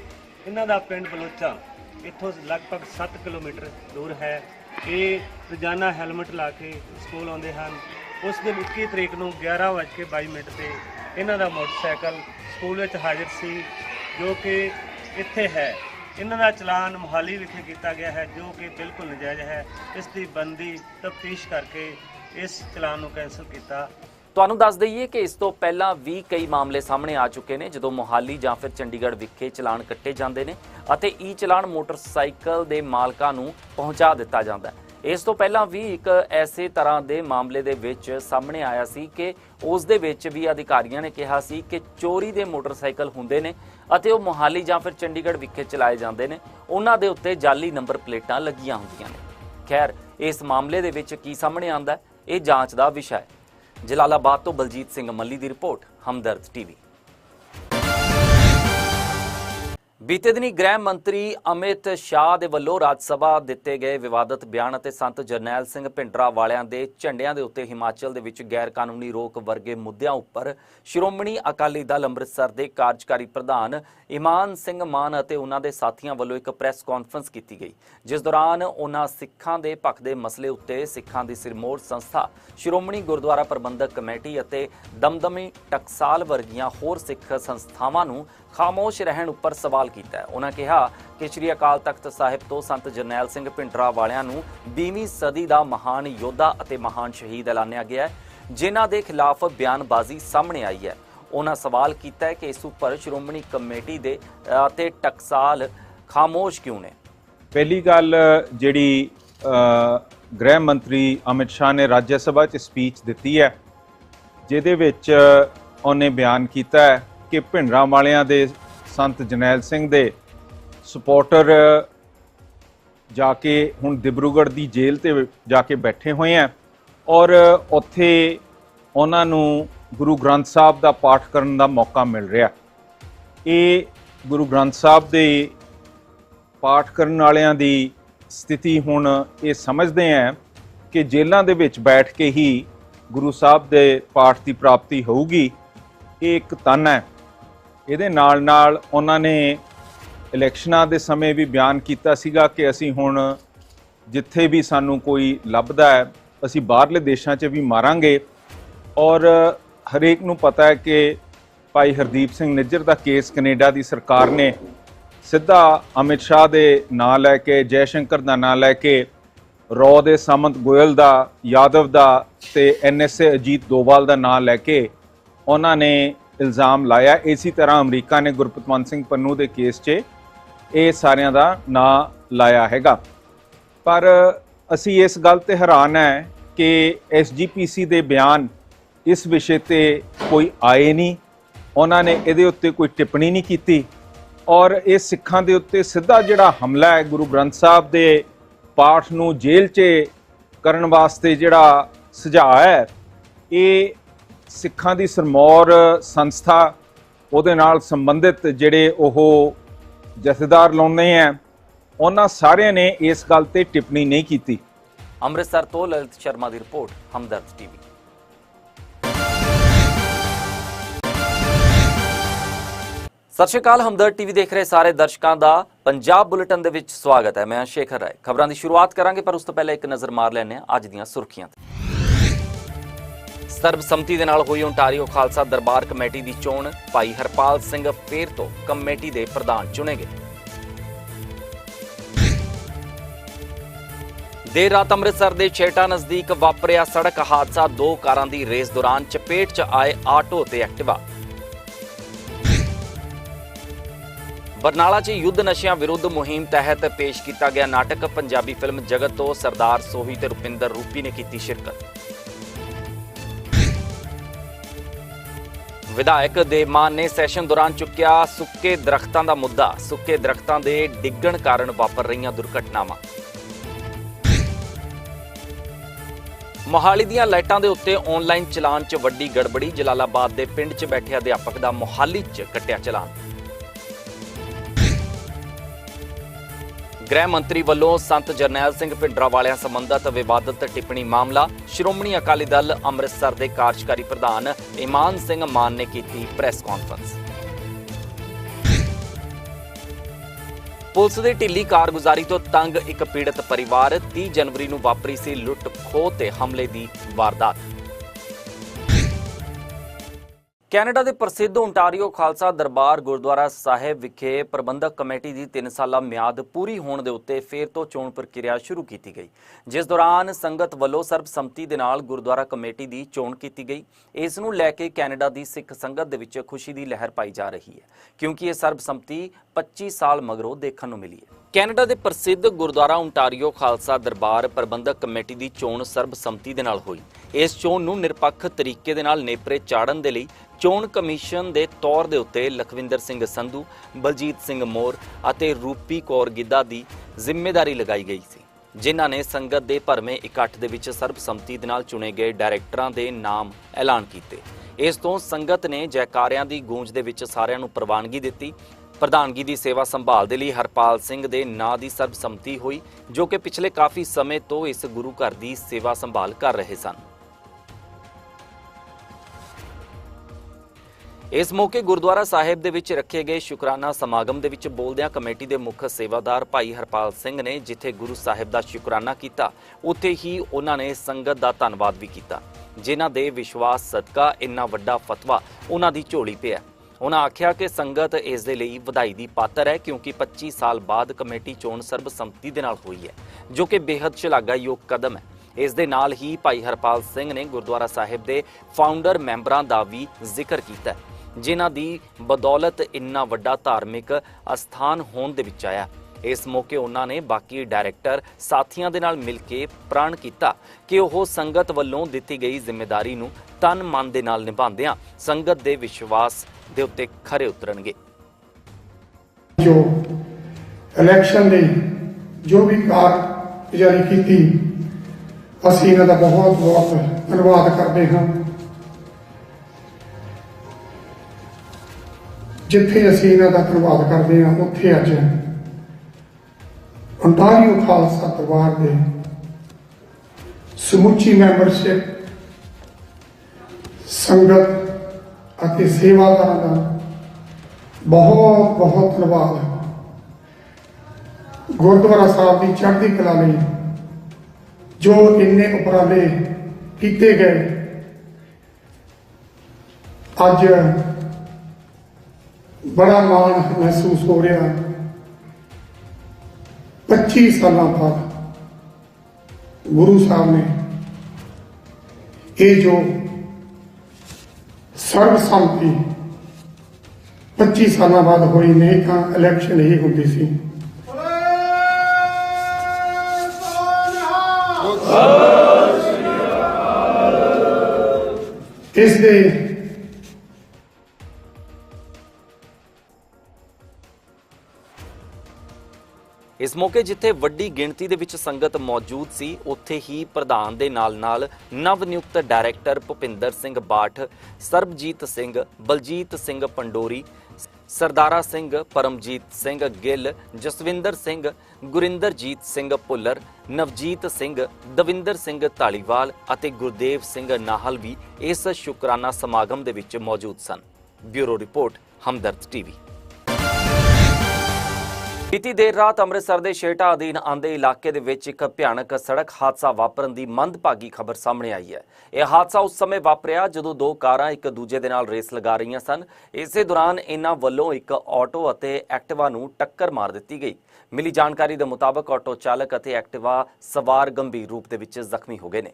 ਇਹਨਾਂ ਦਾ ਪਿੰਡ ਬਲੋਚਾ, ਇੱਥੋਂ ਲਗਭਗ 7 ਕਿਲੋਮੀਟਰ ਦੂਰ ਹੈ। ਇਹ ਰੋਜ਼ਾਨਾ ਹੈਲਮਟ ਲਾ ਕੇ ਸਕੂਲ ਆਉਂਦੇ ਹਨ। ਉਸ ਦਿਨ 21 ਤਰੀਕ ਨੂੰ 11:22 ਮਿੰਟ ਤੇ ਇਹਨਾਂ ਦਾ ਮੋਟਰਸਾਈਕਲ ਸਕੂਲ ਵਿੱਚ ਹਾਜ਼ਰ ਸੀ, ਜੋ ਕਿ ਇੱਥੇ ਹੈ। ਇਹਨਾਂ ਦਾ ਚਲਾਨ ਮੁਹਾਲੀ ਵਿਖੇ ਕੀਤਾ ਗਿਆ ਹੈ, ਜੋ ਕਿ ਬਿਲਕੁਲ ਨਜਾਇਜ਼ ਹੈ। ਇਸ ਦੀ ਬੰਦੀ ਤਫਤੀਸ਼ ਕਰਕੇ ਇਸ ਚਲਾਨ ਨੂੰ ਕੈਂਸਲ ਕੀਤਾ। ਤੁਹਾਨੂੰ ਦੱਸ ਦਈਏ ਕਿ ਇਸ ਤੋਂ ਪਹਿਲਾਂ ਵੀ ਕਈ ਮਾਮਲੇ ਸਾਹਮਣੇ ਆ ਚੁੱਕੇ ਨੇ, ਜਦੋਂ ਮੋਹਾਲੀ ਜਾਂ ਫਿਰ ਚੰਡੀਗੜ੍ਹ ਵਿਖੇ ਚਲਾਨ ਕੱਟੇ ਜਾਂਦੇ ਨੇ ਅਤੇ ਈ ਚਲਾਨ ਮੋਟਰਸਾਈਕਲ ਦੇ ਮਾਲਕਾਂ ਨੂੰ ਪਹੁੰਚਾ ਦਿੱਤਾ ਜਾਂਦਾ ਹੈ। ਇਸ ਤੋਂ ਪਹਿਲਾਂ ਵੀ ਇੱਕ ਐਸੇ ਤਰ੍ਹਾਂ ਦੇ ਮਾਮਲੇ ਦੇ ਵਿੱਚ ਸਾਹਮਣੇ ਆਇਆ ਸੀ ਕਿ ਉਸ ਦੇ ਵਿੱਚ ਵੀ ਅਧਿਕਾਰੀਆਂ ਨੇ ਕਿਹਾ ਸੀ ਕਿ ਚੋਰੀ ਦੇ ਮੋਟਰਸਾਈਕਲ ਹੁੰਦੇ ਨੇ ਅਤੇ ਉਹ ਮੋਹਾਲੀ ਜਾਂ ਫਿਰ ਚੰਡੀਗੜ੍ਹ ਵਿਖੇ ਚਲਾਏ ਜਾਂਦੇ ਨੇ। ਉਹਨਾਂ ਦੇ ਉੱਤੇ ਜਾਲੀ ਨੰਬਰ ਪਲੇਟਾਂ ਲੱਗੀਆਂ ਹੁੰਦੀਆਂ ਨੇ। ਖੈਰ, ਇਸ ਮਾਮਲੇ ਦੇ ਵਿੱਚ ਕੀ ਸਾਹਮਣੇ ਆਂਦਾ ਇਹ ਜਾਂਚ ਦਾ ਵਿਸ਼ਾ ਹੈ। ਜਲਾਲਾਬਾਦ ਤੋਂ ਬਲਜੀਤ ਸਿੰਘ ਮੱਲੀ ਦੀ ਰਿਪੋਰਟ, ਹਮਦਰਦ ਟੀਵੀ। ਬੀਤੇ ਦਿਨੀ ਗ੍ਰਹਿ ਮੰਤਰੀ ਅਮਿਤ ਸ਼ਾਹ ਦੇ ਵੱਲੋਂ ਰਾਜ ਸਭਾ ਦਿੱਤੇ ਗਏ ਵਿਵਾਦਤ ਬਿਆਨ ਅਤੇ ਸੰਤ ਜਰਨੈਲ ਸਿੰਘ ਭਿੰਡਰਾ ਵਾਲਿਆਂ ਦੇ ਝੰਡਿਆਂ ਦੇ ਉੱਤੇ ਹਿਮਾਚਲ ਦੇ ਵਿੱਚ ਗੈਰ ਕਾਨੂੰਨੀ ਰੋਕ ਵਰਗੇ ਮੁੱਦਿਆਂ ਉੱਪਰ ਸ਼੍ਰੋਮਣੀ ਅਕਾਲੀ ਦਲ ਅੰਮ੍ਰਿਤਸਰ ਦੇ ਕਾਰਜਕਾਰੀ ਪ੍ਰਧਾਨ ਇਮਾਨ ਸਿੰਘ ਮਾਨ ਅਤੇ ਉਹਨਾਂ ਦੇ ਸਾਥੀਆਂ ਵੱਲੋਂ ਇੱਕ ਪ੍ਰੈਸ ਕਾਨਫਰੰਸ ਕੀਤੀ ਗਈ, ਜਿਸ ਦੌਰਾਨ ਉਹਨਾਂ ਸਿੱਖਾਂ ਦੇ ਪੱਖ ਦੇ ਮਸਲੇ ਉੱਤੇ ਸਿੱਖਾਂ ਦੀ ਸਿਰਮੋਰ ਸੰਸਥਾ, ਸ਼੍ਰੋਮਣੀ ਗੁਰਦੁਆਰਾ ਪ੍ਰਬੰਧਕ ਕਮੇਟੀ ਅਤੇ ਦਮਦਮੀ ਟਕਸਾਲ ਵਰਗੀਆਂ ਹੋਰ ਸਿੱਖ ਸੰਸਥਾਵਾਂ ਨੂੰ ਖਾਮੋਸ਼ ਰਹਿਣ ਉੱਪਰ ਸਵਾਲ ਕੀਤਾ ਉਹਨਾਂ ਕਿਹਾ ਕਿ ਸ੍ਰੀ ਅਕਾਲ ਤਖਤ ਸਾਹਿਬ ਤੋਂ ਸੰਤ ਜਰਨੈਲ ਸਿੰਘ ਭਿੰਡਰਾ ਵਾਲਿਆਂ ਨੂੰ 20ਵੀਂ ਸਦੀ ਦਾ ਮਹਾਨ ਯੋਧਾ ਅਤੇ ਮਹਾਨ ਸ਼ਹੀਦ ਐਲਾਨਿਆ ਗਿਆ ਹੈ ਜਿਨ੍ਹਾਂ ਦੇ ਖਿਲਾਫ ਬਿਆਨਬਾਜ਼ੀ ਸਾਹਮਣੇ ਆਈ ਹੈ। ਉਹਨਾਂ ਸਵਾਲ ਕੀਤਾ ਹੈ ਕਿ ਇਸ ਉੱਪਰ ਸ਼੍ਰੋਮਣੀ ਕਮੇਟੀ ਦੇ ਅ, ਅਤੇ ਟਕਸਾਲ ਖਾਮੋਸ਼ ਕਿਉਂ ਨੇ? ਪਹਿਲੀ ਗੱਲ ਜਿਹੜੀ ਗ੍ਰਹਿ ਮੰਤਰੀ ਅਮਿਤ ਸ਼ਾਹ ਨੇ ਰਾਜ ਸਭਾ 'ਚ ਸਪੀਚ ਦਿੱਤੀ ਹੈ ਜਿਹਦੇ ਵਿੱਚ ਉਹਨੇ ਬਿਆਨ ਕੀਤਾ ਹੈ ਕਿ ਭਿੰਡਰਾਂ ਵਾਲਿਆਂ ਦੇ ਸੰਤ ਜਨੈਲ ਸਿੰਘ ਦੇ ਸਪੋਰਟਰ ਜਾ ਕੇ ਹੁਣ ਦਿਬਰੂਗੜ੍ਹ ਦੀ ਜੇਲ੍ਹ ਤੇ ਜਾ ਕੇ ਬੈਠੇ ਹੋਏ ਆ ਔਰ ਉੱਥੇ ਉਹਨਾਂ ਨੂੰ ਗੁਰੂ ਗ੍ਰੰਥ ਸਾਹਿਬ ਦਾ ਪਾਠ ਕਰਨ ਦਾ ਮੌਕਾ ਮਿਲ ਰਿਹਾ। ਇਹ ਗੁਰੂ ਗ੍ਰੰਥ ਸਾਹਿਬ ਦੇ ਪਾਠ ਕਰਨ ਵਾਲਿਆਂ ਦੀ ਸਥਿਤੀ ਹੁਣ ਇਹ ਸਮਝਦੇ ਆ ਕਿ ਜੇਲ੍ਹਾਂ ਦੇ ਵਿੱਚ ਬੈਠ ਕੇ ਹੀ ਗੁਰੂ ਸਾਹਿਬ ਦੇ ਪਾਠ ਦੀ ਪ੍ਰਾਪਤੀ ਹੋਊਗੀ। ਇਹ ਇੱਕ ਤਨ ਹੈ। ਇਹਦੇ ਨਾਲ ਨਾਲ ਉਹਨਾਂ ਨੇ ਇਲੈਕਸ਼ਨਾਂ ਦੇ ਸਮੇਂ ਵੀ ਬਿਆਨ ਕੀਤਾ ਸੀਗਾ ਕਿ ਅਸੀਂ ਹੁਣ ਜਿੱਥੇ ਵੀ ਸਾਨੂੰ ਕੋਈ ਲੱਭਦਾ ਹੈ, ਅਸੀਂ ਬਾਹਰਲੇ ਦੇਸ਼ਾਂ 'ਚ ਵੀ ਮਾਰਾਂਗੇ। ਔਰ ਹਰੇਕ ਨੂੰ ਪਤਾ ਹੈ ਕਿ ਭਾਈ ਹਰਦੀਪ ਸਿੰਘ ਨਿੱਜਰ ਦਾ ਕੇਸ ਕੈਨੇਡਾ ਦੀ ਸਰਕਾਰ ਨੇ ਸਿੱਧਾ ਅਮਿਤ ਸ਼ਾਹ ਦੇ ਨਾਂ ਲੈ ਕੇ ਜੈ ਸ਼ੰਕਰ ਦਾ ਨਾਂ ਲੈ ਕੇ, ਰੌ ਦੇ ਸਾਮੰਤ ਗੋਇਲ ਦਾ, ਯਾਦਵ ਦਾ ਤੇ ਐਨਐਸਏ ਅਜੀਤ ਦੋਵਾਲ ਦਾ ਨਾਂ ਲੈ ਕੇ ਉਹਨਾਂ ਨੇ ਇਲਜ਼ਾਮ ਲਾਇਆ। ਇਸੇ ਤਰ੍ਹਾਂ ਅਮਰੀਕਾ ਨੇ ਗੁਰਪਤਵੰਤ ਸਿੰਘ ਪੰਨੂ ਦੇ ਕੇਸ 'ਚ ਇਹ ਸਾਰਿਆਂ ਦਾ ਨਾਂ ਲਾਇਆ ਹੈਗਾ। ਪਰ ਅਸੀਂ ਇਸ ਗੱਲ ਤੇ ਹੈਰਾਨ ਹੈ ਕਿ ਐਸਜੀਪੀਸੀ ਦੇ ਬਿਆਨ ਇਸ ਵਿਸ਼ੇ ਤੇ ਕੋਈ ਆਏ ਨਹੀਂ। ਉਹਨਾਂ ਨੇ ਇਹਦੇ ਉੱਤੇ ਕੋਈ ਟਿੱਪਣੀ ਨਹੀਂ ਕੀਤੀ ਔਰ ਇਹ ਸਿੱਖਾਂ ਦੇ ਉੱਤੇ ਸਿੱਧਾ ਜਿਹੜਾ ਹਮਲਾ ਹੈ ਗੁਰੂ ਗ੍ਰੰਥ ਸਾਹਿਬ ਦੇ ਪਾਠ ਨੂੰ ਜੇਲ੍ਹ 'ਚ ਕਰਨ ਵਾਸਤੇ ਜਿਹੜਾ ਸੁਝਾਅ ਹੈ, ਇਹ ਸਿੱਖਾਂ ਦੀ ਸਰਮੌਰ ਸੰਸਥਾ, ਉਹਦੇ ਨਾਲ ਸੰਬੰਧਿਤ ਜਿਹੜੇ ਉਹ ਜਥੇਦਾਰ ਲਾਉਂਦੇ ਆ, ਉਹਨਾਂ ਸਾਰਿਆਂ ਨੇ ਇਸ ਗੱਲ ਤੇ ਟਿੱਪਣੀ ਨਹੀਂ ਕੀਤੀ। ਅੰਮ੍ਰਿਤਸਰ ਤੋਂ ਲਲਿਤ ਸ਼ਰਮਾ ਦੀ ਰਿਪੋਰਟ, ਹਮਦਰਦ ਟੀਵੀ। ਸਤਿ ਸ਼੍ਰੀ ਅਕਾਲ, ਹਮਦਰਦ ਟੀਵੀ ਦੇਖ ਰਹੇ ਸਾਰੇ ਦਰਸ਼ਕਾਂ ਦਾ ਪੰਜਾਬ ਬੁਲੇਟਿਨ ਦੇ ਵਿੱਚ ਸਵਾਗਤ ਹੈ। ਮੈਂ ਸ਼ੇਖਰ ਰਾਏ। ਖਬਰਾਂ ਦੀ ਸ਼ੁਰੂਆਤ ਕਰਾਂਗੇ, ਪਰ ਉਸ ਤੋਂ ਪਹਿਲਾਂ ਇੱਕ ਨਜ਼ਰ ਮਾਰ ਲੈਂਦੇ ਹਾਂ ਅੱਜ ਦੀਆਂ ਸੁਰਖੀਆਂ ਤੇ। ਸਰਬਸੰਮਤੀ ਦੇ ਨਾਲ ਹੋਈ ਓਨਟਾਰੀਓ ਖਾਲਸਾ ਦਰਬਾਰ ਕਮੇਟੀ ਦੀ ਚੋਣ, ਭਾਈ ਹਰਪਾਲ ਸਿੰਘ ਫੇਰ ਤੋਂ ਕਮੇਟੀ ਦੇ ਪ੍ਰਧਾਨ ਚੁਣੇ ਗਏ ਦੇਰ ਰਾਤ ਅੰਮ੍ਰਿਤਸਰ ਦੇ ਛੇਟਾ ਨਜ਼ਦੀਕ ਵਾਪਰਿਆ ਸੜਕ ਹਾਦਸਾ, ਦੋ ਕਾਰਾਂ ਦੀ ਰੇਸ ਦੌਰਾਨ ਚਪੇਟ 'ਚ ਆਏ ਆਟੋ ਤੇ ਐਕਟਿਵਾ। ਬਰਨਾਲਾ 'ਚ ਯੁੱਧ ਨਸ਼ਿਆਂ ਵਿਰੁੱਧ ਮੁਹਿੰਮ ਤਹਿਤ ਪੇਸ਼ ਕੀਤਾ ਗਿਆ ਨਾਟਕ, ਪੰਜਾਬੀ ਫਿਲਮ ਜਗਤ ਤੋਂ ਸਰਦਾਰ ਸੋਹੀ ਤੇ ਰੁਪਿੰਦਰ ਰੂਪੀ ਨੇ ਕੀਤੀ ਸ਼ਿਰਕਤ। ਵਿਧਾਇਕ ਦੇਵਮਾਨ ਨੇ ਸੈਸ਼ਨ ਦੌਰਾਨ ਚੁੱਕਿਆ ਸੁੱਕੇ ਦਰਖਤਾਂ ਦਾ ਮੁੱਦਾ। ਸੁੱਕੇ ਦਰਖਤਾਂ ਦੇ ਡਿੱਗਣ ਕਾਰਨ ਵਾਪਰ ਰਹੀਆਂ ਦੁਰਘਟਨਾਵਾਂ। ਮੋਹਾਲੀ ਦੀਆਂ ਲਾਈਟਾਂ ਦੇ ਉੱਤੇ ਆਨਲਾਈਨ ਚਲਾਨ 'ਚ ਵੱਡੀ ਗੜਬੜੀ। ਜਲਾਲਾਬਾਦ ਦੇ ਪਿੰਡ 'ਚ ਬੈਠੇ ਅਧਿਆਪਕ ਦਾ ਮੋਹਾਲੀ 'ਚ ਕੱਟਿਆ ਚਲਾਨ। ਗ੍ਰਹਿ ਮੰਤਰੀ ਵੱਲੋਂ ਸੰਤ ਜਰਨੈਲ ਸਿੰਘ ਭਿੰਡਰਾ ਵਾਲਿਆਂ ਸੰਬੰਧਤ ਵਿਵਾਦਤ ਟਿੱਪਣੀ ਮਾਮਲਾ ਸ਼੍ਰੋਮਣੀ ਅਕਾਲੀ ਦਲ ਅੰਮ੍ਰਿਤਸਰ ਦੇ ਕਾਰਜਕਾਰੀ ਪ੍ਰਧਾਨ ਇਮਾਨ ਸਿੰਘ ਮਾਨ ਨੇ ਕੀਤੀ ਪ੍ਰੈਸ ਕਾਨਫਰੰਸ। ਪੁਲਿਸ ਦੀ ਢਿੱਲੀ ਕਾਰਗੁਜ਼ਾਰੀ ਤੋਂ ਤੰਗ ਇੱਕ ਪੀੜਤ ਪਰਿਵਾਰ 30 ਜਨਵਰੀ ਨੂੰ ਵਾਪਰੀ ਸੀ ਲੁੱਟ ਖੋਹ ਤੇ ਹਮਲੇ ਦੀ ਵਾਰਦਾਤ। ਕੈਨੇਡਾ ਦੇ ਪ੍ਰਸਿੱਧ ਓਨਟਾਰੀਓ ਖਾਲਸਾ ਦਰਬਾਰ ਗੁਰਦੁਆਰਾ ਸਾਹਿਬ ਵਿਖੇ ਪ੍ਰਬੰਧਕ ਕਮੇਟੀ ਦੀ 3 ਸਾਲਾ ਮਿਆਦ ਪੂਰੀ ਹੋਣ ਦੇ ਉੱਤੇ ਫੇਰ ਤੋਂ ਚੋਣ ਪ੍ਰਕਿਰਿਆ ਸ਼ੁਰੂ ਕੀਤੀ ਗਈ। ਜਿਸ ਦੌਰਾਨ ਸੰਗਤ ਵੱਲੋਂ ਸਰਬਸੰਮਤੀ ਦੇ ਨਾਲ ਗੁਰਦੁਆਰਾ ਕਮੇਟੀ ਦੀ ਚੋਣ ਕੀਤੀ ਗਈ। ਇਸ ਨੂੰ ਲੈ ਕੇ ਕੈਨੇਡਾ ਦੀ ਸਿੱਖ ਸੰਗਤ ਦੇ ਵਿੱਚ ਖੁਸ਼ੀ ਦੀ ਲਹਿਰ ਪਾਈ ਜਾ ਰਹੀ ਹੈ। ਕਿਉਂਕਿ ਇਹ ਸਰਬਸੰਮਤੀ 25 ਸਾਲ ਮਗਰੋਂ ਦੇਖਣ ਨੂੰ ਮਿਲੀ ਹੈ। ਕੈਨੇਡਾ ਦੇ ਪ੍ਰਸਿੱਧ ਗੁਰਦੁਆਰਾ ਓਨਟਾਰੀਓ ਖਾਲਸਾ ਦਰਬਾਰ ਪ੍ਰਬੰਧਕ ਕਮੇਟੀ ਦੀ ਚੋਣ ਸਰਬਸੰਮਤੀ ਦੇ ਨਾਲ ਹੋਈ। ਇਸ ਚੋਣ ਨੂੰ ਨਿਰਪੱਖ ਤਰੀਕੇ ਦੇ ਨਾਲ ਨੇਪਰੇ ਚਾੜਨ ਦੇ ਲਈ ਚੋਣ ਕਮਿਸ਼ਨ ਦੇ ਤੌਰ ਦੇ ਉੱਤੇ ਲਖਵਿੰਦਰ ਸਿੰਘ ਸੰਧੂ, ਬਲਜੀਤ ਸਿੰਘ ਮੋਰ ਅਤੇ ਰੂਪੀ ਕੌਰ ਗਿੱਧਾ ਦੀ ਜ਼ਿੰਮੇਵਾਰੀ ਲਗਾਈ ਗਈ ਸੀ, ਜਿਨ੍ਹਾਂ ਨੇ ਸੰਗਤ ਦੇ ਭਰਵੇਂ ਇਕੱਠ ਦੇ ਵਿੱਚ ਸਰਬਸੰਮਤੀ ਦੇ ਨਾਲ ਚੁਣੇ ਗਏ ਡਾਇਰੈਕਟਰਾਂ ਦੇ ਨਾਮ ਐਲਾਨ ਕੀਤੇ। ਇਸ ਤੋਂ ਸੰਗਤ ਨੇ ਜੈਕਾਰਿਆਂ ਦੀ ਗੂੰਜ ਦੇ ਵਿੱਚ ਸਾਰਿਆਂ ਨੂੰ ਪ੍ਰਵਾਨਗੀ ਦਿੱਤੀ ਪ੍ਰਧਾਨਗੀ ਦੀ ਸੇਵਾ ਸੰਭਾਲ ਦੇ ਲਈ ਹਰਪਾਲ ਸਿੰਘ ਦੇ ਨਾਂ ਦੀ ਸਰਬਸੰਮਤੀ ਹੋਈ, ਜੋ ਕਿ ਪਿਛਲੇ ਕਾਫੀ ਸਮੇਂ ਤੋਂ ਇਸ ਗੁਰੂ ਘਰ ਦੀ ਸੇਵਾ ਸੰਭਾਲ ਕਰ ਰਹੇ ਸਨ। ਇਸ ਮੌਕੇ ਗੁਰਦੁਆਰਾ ਸਾਹਿਬ ਦੇ ਵਿੱਚ ਰੱਖੇ ਗਏ ਸ਼ੁਕਰਾਨਾ ਸਮਾਗਮ ਦੇ ਵਿੱਚ ਬੋਲਦਿਆਂ ਕਮੇਟੀ ਦੇ ਮੁੱਖ ਸੇਵਾਦਾਰ ਭਾਈ ਹਰਪਾਲ ਸਿੰਘ ਨੇ ਜਿੱਥੇ ਗੁਰੂ ਸਾਹਿਬ ਦਾ ਸ਼ੁਕਰਾਨਾ ਕੀਤਾ, ਉੱਥੇ ਹੀ ਉਹਨਾਂ ਨੇ ਸੰਗਤ ਦਾ ਧੰਨਵਾਦ ਵੀ ਕੀਤਾ, ਜਿਨ੍ਹਾਂ ਦੇ ਵਿਸ਼ਵਾਸ ਸਦਕਾ ਇੰਨਾ ਵੱਡਾ ਫਤਵਾ ਉਹਨਾਂ ਦੀ ਝੋਲੀ ਪਿਆ ਉਹਨਾਂ ਆਖਿਆ ਕਿ ਸੰਗਤ ਇਸ ਦੇ ਲਈ ਵਧਾਈ ਦੀ ਪਾਤਰ ਹੈ, ਕਿਉਂਕਿ 25 ਸਾਲ ਬਾਅਦ ਕਮੇਟੀ ਚੋਣ ਸਰਬਸੰਮਤੀ ਦੇ ਨਾਲ ਹੋਈ ਹੈ, ਜੋ ਕਿ ਬੇहद ਸ਼ਲਾਘਾਯੋਗ ਕਦਮ ਹੈ। ਇਸ ਦੇ ਨਾਲ ਹੀ ਭਾਈ ਹਰਪਾਲ ਸਿੰਘ ਨੇ ਗੁਰਦੁਆਰਾ ਸਾਹਿਬ ਦੇ ਫਾਊਂਡਰ ਮੈਂਬਰਾਂ ਦਾ ਵੀ ਜ਼ਿਕਰ ਕੀਤਾ ਜਿਨ੍ਹਾਂ ਦੀ ਬਦੌਲਤ ਇੰਨਾ ਵੱਡਾ ਧਾਰਮਿਕ ਅਸਥਾਨ ਹੋਣ ਦੇ ਵਿੱਚ ਆਇਆ। ਇਸ ਮੌਕੇ ਉਹਨਾਂ ਨੇ ਬਾਕੀ ਡਾਇਰੈਕਟਰ ਸਾਥੀਆਂ ਦੇ ਨਾਲ ਮਿਲ ਕੇ ਪ੍ਰਣ ਕੀਤਾ ਕਿ ਉਹ ਸੰਗਤ ਵੱਲੋਂ ਦਿੱਤੀ ਗਈ ਜ਼ਿੰਮੇਵਾਰੀ ਨੂੰ ਤਨ ਮਨ ਦੇ ਨਾਲ ਨਿਭਾਉਂਦਿਆਂ ਸੰਗਤ ਦੇ ਵਿਸ਼ਵਾਸ ਦੇ ਉੱਤੇ ਖਰੇ ਉਤਰਨਗੇ। ਜੋ ਇਲੈਕਸ਼ਨ ਲਈ ਜੋ ਵੀ ਕਾਰਗੁਜ਼ਾਰੀ ਕੀਤੀ, ਅਸੀਂ ਇਹਨਾਂ ਦਾ ਬਹੁਤ ਬਹੁਤ ਧੰਨਵਾਦ ਕਰਦੇ ਹਾਂ। ਜਿੱਥੇ ਅਸੀਂ ਇਹਨਾਂ ਦਾ ਧੰਨਵਾਦ ਕਰਦੇ ਹਾਂ, ਉੱਥੇ ਅੱਜ ontario ਖਾਲਸਾ ਪਰਿਵਾਰ ਦੇ ਸਮੁੱਚੀ ਮੈਂਬਰਸ਼ਿਪ ਸੰਗਤ ਅਤੇ ਸੇਵਾਦਾਰਾਂ ਦਾ ਬਹੁਤ ਬਹੁਤ ਧੰਨਵਾਦ ਗੁਰਦੁਆਰਾ ਸਾਹਿਬ ਦੀ ਚੜ੍ਹਦੀ ਕਲਾ ਲਈ ਜੋ ਇੰਨੇ ਉਪਰਾਲੇ ਕੀਤੇ ਗਏ ਅੱਜ ਬੜਾ ਮਾਣ ਮਹਿਸੂਸ ਹੋ ਰਿਹਾ 25 ਸਾਲਾਂ ਬਾਅਦ ਗੁਰੂ ਸਾਹਿਬ ਨੇ ਇਹ ਜੋ ਸਰਬਸੰਮਤੀ 25 ਸਾਲਾਂ ਬਾਅਦ ਹੋਈ ਨਹੀਂ ਤਾਂ ਇਲੈਕਸ਼ਨ ਹੀ ਹੁੰਦੀ ਸੀ। ਇਸ ਦੇ ਇਸ ਮੌਕੇ ਜਿੱਥੇ ਵੱਡੀ ਗਿਣਤੀ ਦੇ ਵਿੱਚ ਸੰਗਤ ਮੌਜੂਦ ਸੀ, ਉੱਥੇ ਹੀ ਪ੍ਰਧਾਨ ਦੇ ਨਾਲ-ਨਾਲ ਨਵ ਨਿਯੁਕਤ ਡਾਇਰੈਕਟਰ ਭੁਪਿੰਦਰ ਸਿੰਘ ਬਾਠ, ਸਰਬਜੀਤ ਸਿੰਘ, ਬਲਜੀਤ ਸਿੰਘ ਪੰਡੋਰੀ, ਸਰਦਾਰਾ ਸਿੰਘ ਪਰਮਜੀਤ ਸਿੰਘ ਗਿੱਲ, ਜਸਵਿੰਦਰ ਸਿੰਘ, ਗੁਰਿੰਦਰਜੀਤ ਸਿੰਘ ਭੁੱਲਰ, ਨਵਜੀਤ ਸਿੰਘ, ਦਵਿੰਦਰ ਸਿੰਘ ਢਾਲੀਵਾਲ ਅਤੇ ਗੁਰਦੇਵ ਸਿੰਘ ਨਾਹਲ ਵੀ ਇਸ ਸ਼ੁਕਰਾਨਾ ਸਮਾਗਮ ਦੇ ਵਿੱਚ ਮੌਜੂਦ ਸਨ। Bureau report, Hamdard TV. ਬੀਤੀ ਦੇਰ ਰਾਤ ਅੰਮ੍ਰਿਤਸਰ ਦੇ ਸ਼ੇਟਾ ਅਧੀਨ ਆਂਦੇ ਇਲਾਕੇ ਦੇ ਵਿੱਚ ਇੱਕ ਭਿਆਨਕ ਸੜਕ ਹਾਦਸਾ ਵਾਪਰਨ ਦੀ ਮੰਦਭਾਗੀ ਖਬਰ ਸਾਹਮਣੇ ਆਈ ਹੈ। ਇਹ ਹਾਦਸਾ ਉਸ ਸਮੇਂ ਵਾਪਰਿਆ ਜਦੋਂ ਦੋ ਕਾਰਾਂ ਇੱਕ ਦੂਜੇ ਦੇ ਨਾਲ ਰੇਸ ਲਗਾ ਰਹੀਆਂ ਸਨ। ਇਸੇ ਦੌਰਾਨ ਇਹਨਾਂ ਵੱਲੋਂ ਇੱਕ ਆਟੋ ਅਤੇ ਐਕਟਿਵਾ ਨੂੰ ਟੱਕਰ ਮਾਰ ਦਿੱਤੀ ਗਈ। ਮਿਲੀ ਜਾਣਕਾਰੀ ਦੇ ਮੁਤਾਬਕ ਆਟੋ ਚਾਲਕ ਅਤੇ ਐਕਟਿਵਾ ਸਵਾਰ ਗੰਭੀਰ ਰੂਪ ਦੇ ਵਿੱਚ ਜ਼ਖਮੀ ਹੋ ਗਏ ਨੇ।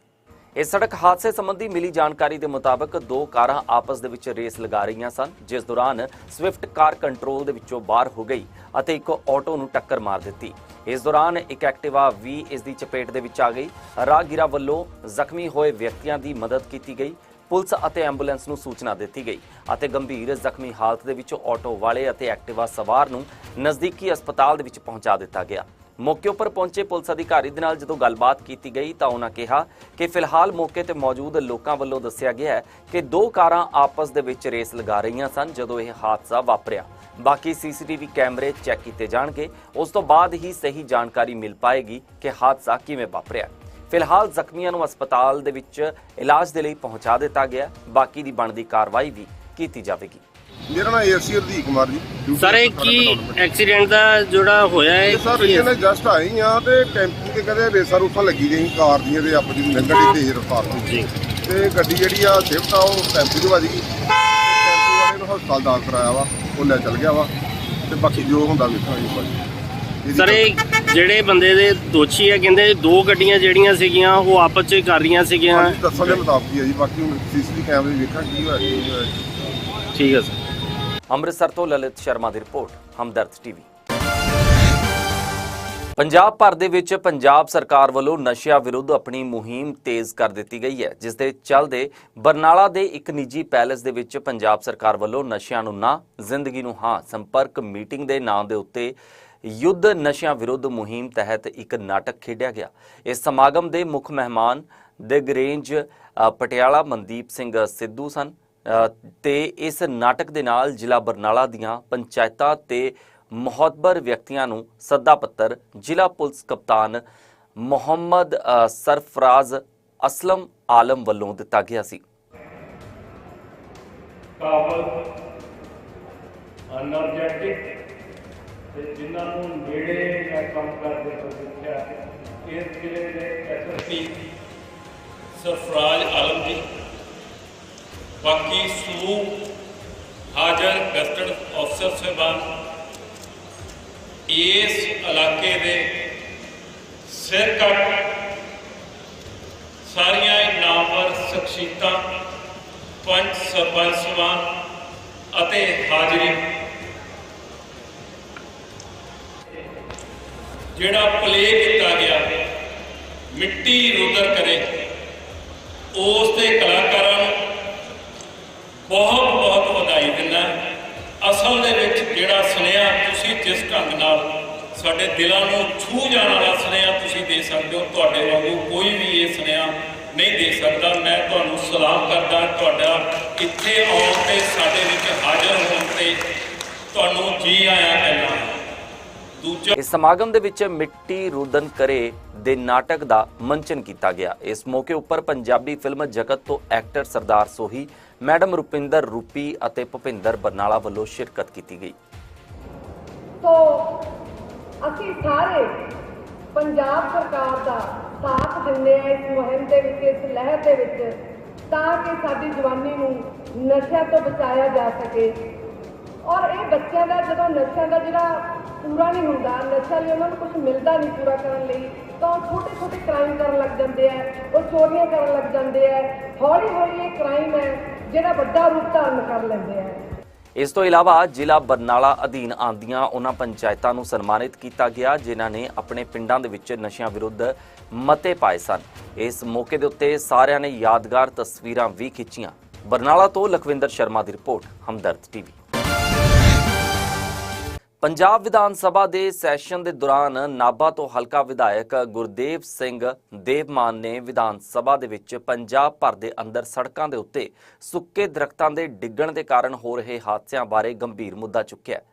ਇਸ ਸੜਕ ਹਾਦਸੇ ਸੰਬੰਧੀ ਮਿਲੀ ਜਾਣਕਾਰੀ ਦੇ ਮੁਤਾਬਕ ਦੋ ਕਾਰਾਂ ਆਪਸ ਦੇ ਵਿੱਚ ਰੇਸ ਲਗਾ ਰਹੀਆਂ ਸਨ, ਜਿਸ ਦੌਰਾਨ ਸਵਿਫਟ ਕਾਰ ਕੰਟਰੋਲ ਦੇ ਵਿੱਚੋਂ ਬਾਹਰ ਹੋ ਗਈ ਅਤੇ ਇੱਕ ਆਟੋ ਨੂੰ ਟੱਕਰ ਮਾਰ ਦਿੱਤੀ। ਇਸ ਦੌਰਾਨ ਇੱਕ ਐਕਟਿਵਾ ਵੀ ਇਸ ਦੀ ਚਪੇਟ ਦੇ ਵਿੱਚ ਆ ਗਈ। ਰਾਹਗੀਰਾਂ ਵੱਲੋਂ ਜ਼ਖਮੀ ਹੋਏ ਵਿਅਕਤੀਆਂ ਦੀ ਮਦਦ ਕੀਤੀ ਗਈ। ਪੁਲਿਸ ਅਤੇ ਐਂਬੂਲੈਂਸ ਨੂੰ ਸੂਚਨਾ ਦਿੱਤੀ ਗਈ ਅਤੇ ਗੰਭੀਰ ਜ਼ਖਮੀ ਹਾਲਤ ਦੇ ਵਿੱਚ ਆਟੋ ਵਾਲੇ ਅਤੇ ਐਕਟਿਵਾ ਸਵਾਰ ਨੂੰ ਨਜ਼ਦੀਕੀ ਹਸਪਤਾਲ ਦੇ ਵਿੱਚ ਪਹੁੰਚਾ ਦਿੱਤਾ ਗਿਆ। ਮੌਕੇ ਉੱਪਰ ਪਹੁੰਚੇ ਪੁਲਿਸ ਅਧਿਕਾਰੀ ਦੇ ਨਾਲ ਜਦੋਂ ਗੱਲਬਾਤ ਕੀਤੀ ਗਈ ਤਾਂ ਉਹਨਾਂ ਕਿਹਾ ਕਿ ਫਿਲਹਾਲ ਮੌਕੇ ਤੇ ਮੌਜੂਦ ਲੋਕਾਂ ਵੱਲੋਂ ਦੱਸਿਆ ਗਿਆ ਹੈ ਕਿ ਦੋ ਕਾਰਾਂ ਆਪਸ ਦੇ ਵਿੱਚ ਰੇਸ ਲਗਾ ਰਹੀਆਂ ਸਨ ਜਦੋਂ ਇਹ ਹਾਦਸਾ ਵਾਪਰਿਆ। ਬਾਕੀ ਸੀਸੀਟੀਵੀ ਕੈਮਰੇ ਚੈੱਕ ਕੀਤੇ ਜਾਣਗੇ। ਉਸ ਤੋਂ ਬਾਅਦ ਹੀ ਸਹੀ ਜਾਣਕਾਰੀ ਮਿਲ ਪਾਏਗੀ ਕਿ ਹਾਦਸਾ ਕਿਵੇਂ ਵਾਪਰਿਆ। ਫਿਲਹਾਲ ਜ਼ਖਮੀਆਂ ਨੂੰ ਹਸਪਤਾਲ ਦੇ ਵਿੱਚ ਇਲਾਜ ਦੇ ਲਈ ਪਹੁੰਚਾ ਦਿੱਤਾ ਗਿਆ। ਬਾਕੀ ਦੀ ਬਣਦੀ ਕਾਰਵਾਈ ਵੀ ਕੀਤੀ ਜਾਵੇਗੀ। ਮੇਰਾ ਨਾਮ ਏਸੀ ਹਰਦੀਪ ਕੁਮਾਰ ਜੀ ਸਰ ਇਹ ਕੀ ਐਕਸੀਡੈਂਟ ਦਾ ਜਿਹੜਾ ਹੋਇਆ ਹੈ ਇਹ ਸਰ ਕੀ ਹੈ? ਇਹਨੇ ਜਸਟ ਆਈ ਆ ਤੇ ਟੈਂਪੂ ਤੇ ਕਦੇ ਰੇਸਾਂ ਰੂਸਾਂ ਲੱਗੀ ਗਈ ਕਾਰ ਦੀਆਂ ਤੇ ਆਪਣੀ ਦੀ ਤੇਜ਼ ਰਫ਼ਤਾਰ ਨਾਲ ਜੀ। ਤੇ ਗੱਡੀ ਜਿਹੜੀ ਆ ਸਿਫਟ ਆ ਉਹ ਟੈਂਪੂ 'ਚ ਵੱਜ ਗਈ। ਤੇ ਟੈਂਪੂ ਵਾਲੇ ਨੂੰ ਹਸਪਤਾਲ ਦਾਖਲ ਕਰਾਇਆ ਵਾ ਉਹ ਲੈ ਚਲ ਗਿਆ ਵਾ। ਤੇ ਬਾਕੀ ਜੋ ਹੁੰਦਾ ਵੇਖਾਂਗੇ ਭਾਜੀ ਸਰ ਇਹ ਜਿਹੜੇ ਬੰਦੇ ਦੇ ਦੋਸ਼ੀ ਆ ਕਹਿੰਦੇ ਦੋ ਗੱਡੀਆਂ ਜਿਹੜੀਆਂ ਸੀਗੀਆਂ ਉਹ ਆਪਸ ਚ ਕਰ ਰਹੀਆਂ ਸੀਗੀਆਂ। ਦੱਸਣ ਦੇ ਮੁਤਾਬਕ ਹੀ ਆ ਜੀ। ਬਾਕੀ ਹੁਣ ਸੀਸੀਟੀਵੀ ਕੈਮਰੇ ਵੇਖਾਂ ਕੀ ਹੋਇਆ ਠੀਕ ਹੈ ਸਰ। ਅੰਮ੍ਰਿਤਸਰ ਤੋਂ ਲਲਿਤ ਸ਼ਰਮਾ ਦੀ ਰਿਪੋਰਟ, ਹਮਦਰਦ ਟੀਵੀ। ਪੰਜਾਬ ਭਰ ਦੇ ਵਿੱਚ ਪੰਜਾਬ ਸਰਕਾਰ ਵੱਲੋਂ ਨਸ਼ਿਆਂ ਵਿਰੁੱਧ ਆਪਣੀ ਮੁਹਿੰਮ ਤੇਜ਼ ਕਰ ਦਿੱਤੀ ਗਈ ਹੈ, ਜਿਸ ਦੇ ਚੱਲਦੇ ਬਰਨਾਲਾ ਦੇ ਇੱਕ ਨਿੱਜੀ ਪੈਲੇਸ ਦੇ ਵਿੱਚ ਪੰਜਾਬ ਸਰਕਾਰ ਵੱਲੋਂ ਨਸ਼ਿਆਂ ਨੂੰ ਨਾ, ਜ਼ਿੰਦਗੀ ਨੂੰ ਹਾਂ, ਸੰਪਰਕ ਮੀਟਿੰਗ ਦੇ ਨਾਂ ਦੇ ਉੱਤੇ ਯੁੱਧ ਨਸ਼ਿਆਂ ਵਿਰੁੱਧ ਮੁਹਿੰਮ ਤਹਿਤ ਇੱਕ ਨਾਟਕ ਖੇਡਿਆ ਗਿਆ। ਇਸ ਸਮਾਗਮ ਦੇ ਮੁੱਖ ਮਹਿਮਾਨ ਦੇ ਗਰੇਂਜ ਪਟਿਆਲਾ ਮਨਦੀਪ ਸਿੰਘ ਸਿੱਧੂ ਸਨ। ਤੇ ਇਸ ਨਾਟਕ ਦੇ ਨਾਲ ਜ਼ਿਲ੍ਹਾ ਬਰਨਾਲਾ ਦੀਆਂ ਪੰਚਾਇਤਾਂ ਤੇ ਮੁਹੱਬਰ ਵਿਅਕਤੀਆਂ ਨੂੰ ਸੱਦਾ ਪੱਤਰ, ਜ਼ਿਲ੍ਹਾ ਪੁਲਿਸ ਕਪਤਾਨ ਮੁਹੰਮਦ ਸਰਫਰਾਜ਼ ਅਸਲਮ ਆਲਮ ਵੱਲੋਂ ਦਿੱਤਾ ਗਿਆ ਸੀ। ਪਾਵਰ ਐਨਰਜੈਟਿਕ ਤੇ ਜਿਨ੍ਹਾਂ ਨੂੰ ਨੇੜੇ ਜਾਂ ਕੰਮ ਕਰਦੇ ਤੋਂ ਇਸ ਜ਼ਿਲ੍ਹੇ ਦੇ ਐਸਐਸਪੀ ਸਰਫਰਾਜ਼ ਆਲਮ ਜੀ। ਬਾਕੀ ਸਮੂਹ ਹਾਜ਼ਰ ਗਸਟਡ ਅਫਸਰ ਸਾਹਿਬਾਨ, ਇਸ ਇਲਾਕੇ ਦੇ ਸਿਰ ਸਾਰੀਆਂ ਇਨਾਮਵਰ ਸ਼ਖਸੀਅਤਾਂ ਪੰਚ ਸਰਪੰਚ ਸਭਾ ਅਤੇ ਹਾਜ਼ਰੀ। ਜਿਹੜਾ ਪਲੇ ਕੀਤਾ ਗਿਆ, ਮਿੱਟੀ ਰੁਦਰ ਕਰੇ, ਉਸ ਦੇ ਕਲਾਕਾਰਾਂ ਬਹੁਤ ਬਹੁਤ ਵਧਾਈ ਦਿੰਦਾ। ਅਸਲ ਦੇ ਵਿੱਚ ਜਿਹੜਾ ਸੁਨੇਹਾ ਤੁਸੀਂ ਜਿਸ ਢੰਗ ਨਾਲ ਸਾਡੇ ਦਿਲਾਂ ਨੂੰ ਛੂ ਜਾਣ ਵਾਲਾ ਸੁਨੇਹਾ ਤੁਸੀਂ ਦੇ ਸਕਦੇ ਹੋ, ਤੁਹਾਡੇ ਵਾਂਗੂ ਕੋਈ ਵੀ ਇਹ ਸੁਨੇਹਾ ਨਹੀਂ ਦੇ ਸਕਦਾ। ਮੈਂ ਤੁਹਾਨੂੰ ਸਲਾਮ ਕਰਦਾ, ਤੁਹਾਡਾ ਇੱਥੇ ਆਉਣ ਤੇ, ਸਾਡੇ ਵਿੱਚ ਹਾਜ਼ਰ ਹੋਣ ਤੇ ਤੁਹਾਨੂੰ ਜੀ ਆਇਆਂ ਕਹਿਣਾ ਦੂਜਾ ਇਸ ਸਮਾਗਮ ਦੇ ਵਿੱਚ ਮਿੱਟੀ ਰੁਦਨ ਕਰੇ ਦੇ ਨਾਟਕ ਦਾ ਮੰਚਨ ਕੀਤਾ ਗਿਆ। ਇਸ ਮੌਕੇ ਉੱਪਰ ਪੰਜਾਬੀ ਫਿਲਮ ਜਗਤ ਤੋਂ ਐਕਟਰ ਸਰਦਾਰ ਸੋਹੀ ਮੈਡਮ ਰੁਪਿੰਦਰ ਰੂਪੀ ਅਤੇ ਭੁਪਿੰਦਰ ਬਰਨਾਲਾ ਵੱਲੋਂ ਸ਼ਿਰਕਤ ਕੀਤੀ ਗਈ। ਸੋ, ਅਸੀਂ ਸਾਰੇ ਪੰਜਾਬ ਸਰਕਾਰ ਦਾ ਸਾਥ ਦਿੰਦੇ ਆ ਇਸ ਮੁਹਿੰਮ ਦੇ ਵਿੱਚ, ਇਸ ਲਹਿਰ ਦੇ ਵਿੱਚ, ਤਾਂ ਕਿ ਸਾਡੀ ਜਵਾਨੀ ਨੂੰ ਨਸ਼ਿਆਂ ਤੋਂ ਬਚਾਇਆ ਜਾ ਸਕੇ। ਔਰ ਇਹ ਬੱਚਿਆਂ ਦਾ, ਜਦੋਂ ਨਸ਼ਿਆਂ ਦਾ ਜਿਹੜਾ ਪੂਰਾ ਨਹੀਂ ਹੁੰਦਾ ਨਸ਼ਾ ਲਈ ਉਹਨਾਂ ਨੂੰ ਕੁਝ ਮਿਲਦਾ ਨਹੀਂ ਪੂਰਾ ਕਰਨ ਲਈ, ਤਾਂ ਉਹ ਛੋਟੇ ਛੋਟੇ ਕ੍ਰਾਈਮ ਕਰਨ ਲੱਗ ਜਾਂਦੇ ਆ, ਉਹ ਚੋਰੀਆਂ ਕਰਨ ਲੱਗ ਜਾਂਦੇ ਆ। ਹੌਲੀ ਹੌਲੀ ਇਹ ਕ੍ਰਾਈਮ ਹੈ ਜਿਹੜਾ ਵੱਡਾ ਰੂਪ ਧਾਰਨ ਕਰ ਲੈਂਦੇ ਆ। ਇਸ ਤੋਂ ਇਲਾਵਾ ਜ਼ਿਲ੍ਹਾ ਬਰਨਾਲਾ ਅਧੀਨ ਆਉਂਦੀਆਂ ਉਹਨਾਂ ਪੰਚਾਇਤਾਂ ਨੂੰ ਸਨਮਾਨਿਤ ਕੀਤਾ ਗਿਆ, ਜਿਨ੍ਹਾਂ ਨੇ ਆਪਣੇ ਪਿੰਡਾਂ ਦੇ ਵਿੱਚ ਨਸ਼ਿਆਂ ਵਿਰੁੱਧ ਮਤੇ ਪਾਏ ਸਨ। ਇਸ ਮੌਕੇ ਦੇ ਉੱਤੇ ਸਾਰਿਆਂ ਨੇ ਯਾਦਗਾਰ ਤਸਵੀਰਾਂ ਵੀ ਖਿੱਚੀਆਂ। ਬਰਨਾਲਾ ਤੋਂ ਲਖਵਿੰਦਰ ਸ਼ਰਮਾ ਦੀ ਰਿਪੋਰਟ, ਹਮਦਰਦ ਟੀਵੀ। ਪੰਜਾਬ ਵਿਧਾਨ ਸਭਾ ਦੇ ਸੈਸ਼ਨ ਦੇ ਦੌਰਾਨ ਨਾਭਾ ਤੋਂ ਹਲਕਾ ਵਿਧਾਇਕ ਗੁਰਦੇਵ ਸਿੰਘ ਦੇਵਮਾਨ ਨੇ ਵਿਧਾਨ ਸਭਾ ਦੇ ਵਿੱਚ ਪੰਜਾਬ ਭਰ ਦੇ ਅੰਦਰ ਸੜਕਾਂ ਦੇ ਉੱਤੇ ਸੁੱਕੇ ਦਰਖਤਾਂ ਦੇ ਡਿੱਗਣ ਦੇ ਕਾਰਨ ਹੋ ਰਹੇ ਹਾਦਸਿਆਂ ਬਾਰੇ ਗੰਭੀਰ ਮੁੱਦਾ ਚੁੱਕਿਆ ਹੈ।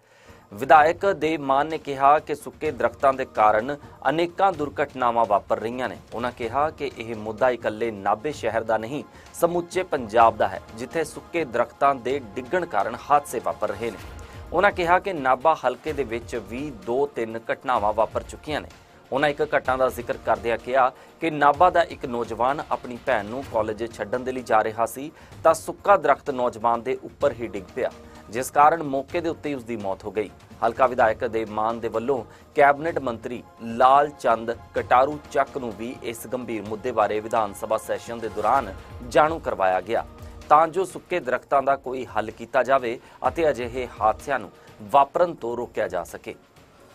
ਵਿਧਾਇਕ ਦੇਵਮਾਨ ਨੇ ਕਿਹਾ ਕਿ ਸੁੱਕੇ ਦਰਖਤਾਂ ਦੇ ਕਾਰਨ ਅਨੇਕਾਂ ਦੁਰਘਟਨਾਵਾਂ ਵਾਪਰ ਰਹੀਆਂ ਨੇ ਉਹਨਾਂ ਕਿਹਾ ਕਿ ਇਹ ਮੁੱਦਾ ਇਕੱਲੇ ਨਾਭੇ ਸ਼ਹਿਰ ਦਾ ਨਹੀਂ, ਸਮੁੱਚੇ ਪੰਜਾਬ ਦਾ ਹੈ, ਜਿੱਥੇ ਸੁੱਕੇ ਦਰਖਤਾਂ ਦੇ ਡਿੱਗਣ ਕਾਰਨ ਹਾਦਸੇ ਵਾਪਰ ਰਹੇ ਨੇ ਉਹਨਾਂ ਕਿਹਾ ਕਿ ਨਾਭਾ ਹਲਕੇ ਦੇ ਵਿੱਚ ਵੀ 2-3 ਘਟਨਾਵਾਂ ਵਾਪਰ ਚੁੱਕੀਆਂ ਨੇ। ਉਹਨਾਂ ਇੱਕ ਘਟਨਾ ਦਾ ਜ਼ਿਕਰ ਕਰਦਿਆਂ ਕਿਹਾ ਕਿ ਨਾਭਾ ਦਾ ਇੱਕ ਨੌਜਵਾਨ ਆਪਣੀ ਭੈਣ ਨੂੰ ਕਾਲਜ ਛੱਡਣ ਦੇ ਲਈ ਜਾ ਰਿਹਾ ਸੀ ਤਾਂ ਸੁੱਕਾ ਦਰਖਤ ਨੌਜਵਾਨ ਦੇ ਉੱਪਰ ਹੀ ਡਿੱਗ ਪਿਆ, ਜਿਸ ਕਾਰਨ ਮੌਕੇ ਦੇ ਉੱਤੇ ਹੀ ਉਸ ਦੀ ਮੌਤ ਹੋ ਗਈ। ਹਲਕਾ ਵਿਧਾਇਕ ਦੇ ਮਾਨ ਦੇ ਵੱਲੋਂ ਕੈਬਨਿਟ ਮੰਤਰੀ ਲਾਲ ਚੰਦ ਕਟਾਰੂ ਚੱਕ ਨੂੰ ਵੀ ਇਸ ਗੰਭੀਰ ਮੁੱਦੇ ਬਾਰੇ ਵਿਧਾਨ ਸਭਾ ਸੈਸ਼ਨ ਦੇ ਦੌਰਾਨ ਜਾਣੂ ਕਰਵਾਇਆ ਗਿਆ। ਤਾਂ ਜੋ ਸੁੱਕੇ ਦਰਖਤਾਂ ਦਾ ਕੋਈ ਹੱਲ ਕੀਤਾ ਜਾਵੇ ਅਤੇ ਅਜਿਹੇ ਹਾਦਸਿਆਂ ਨੂੰ ਵਾਪਰਨ ਤੋਂ ਰੋਕਿਆ ਜਾ ਸਕੇ।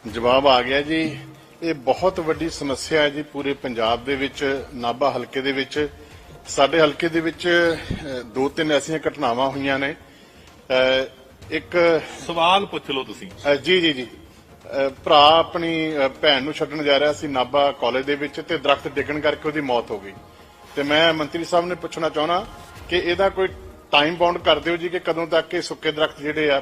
ਜਵਾਬ ਆ ਗਿਆ ਜੀ ਇਹ ਬਹੁਤ ਵੱਡੀ ਸਮੱਸਿਆ ਹੈ ਜੀ ਪੂਰੇ ਪੰਜਾਬ ਦੇ ਵਿੱਚ ਨਾਭਾ ਹਲਕੇ ਦੇ ਵਿੱਚ। ਸਾਡੇ ਹਲਕੇ ਦੇ ਵਿੱਚ ਦੋ ਤਿੰਨ ਐਸੀਆਂ ਘਟਨਾਵਾਂ ਹੋਈਆਂ ਨੇ। ਇੱਕ ਸਵਾਲ ਪੁੱਛ ਲਓ ਤੁਸੀਂ। ਜੀ ਜੀ ਜੀ। ਭਰਾ ਆਪਣੀ ਭੈਣ ਨੂੰ ਛੱਡਣ ਜਾ ਰਿਹਾ ਸੀ ਨਾਭਾ ਕਾਲਜ ਦੇ ਵਿੱਚ ਤੇ ਦਰਖਤ ਡਿੱਗਣ ਕਰਕੇ ਉਹਦੀ ਮੌਤ ਹੋ ਗਈ। ਤੇ ਮੈਂ ਮੰਤਰੀ ਸਾਹਿਬ ਨੇ ਪੁੱਛਣਾ ਚਾਹਣਾ ਕਿ ਇਹਦਾ ਕੋਈ ਟਾਈਮ ਬਾਉਂਡ ਕਰ ਦਿਓ ਜੀ ਕਿ ਕਦੋਂ ਤੱਕ ਇਹ ਸੁੱਕੇ ਦਰਖਤ ਜਿਹੜੇ ਆ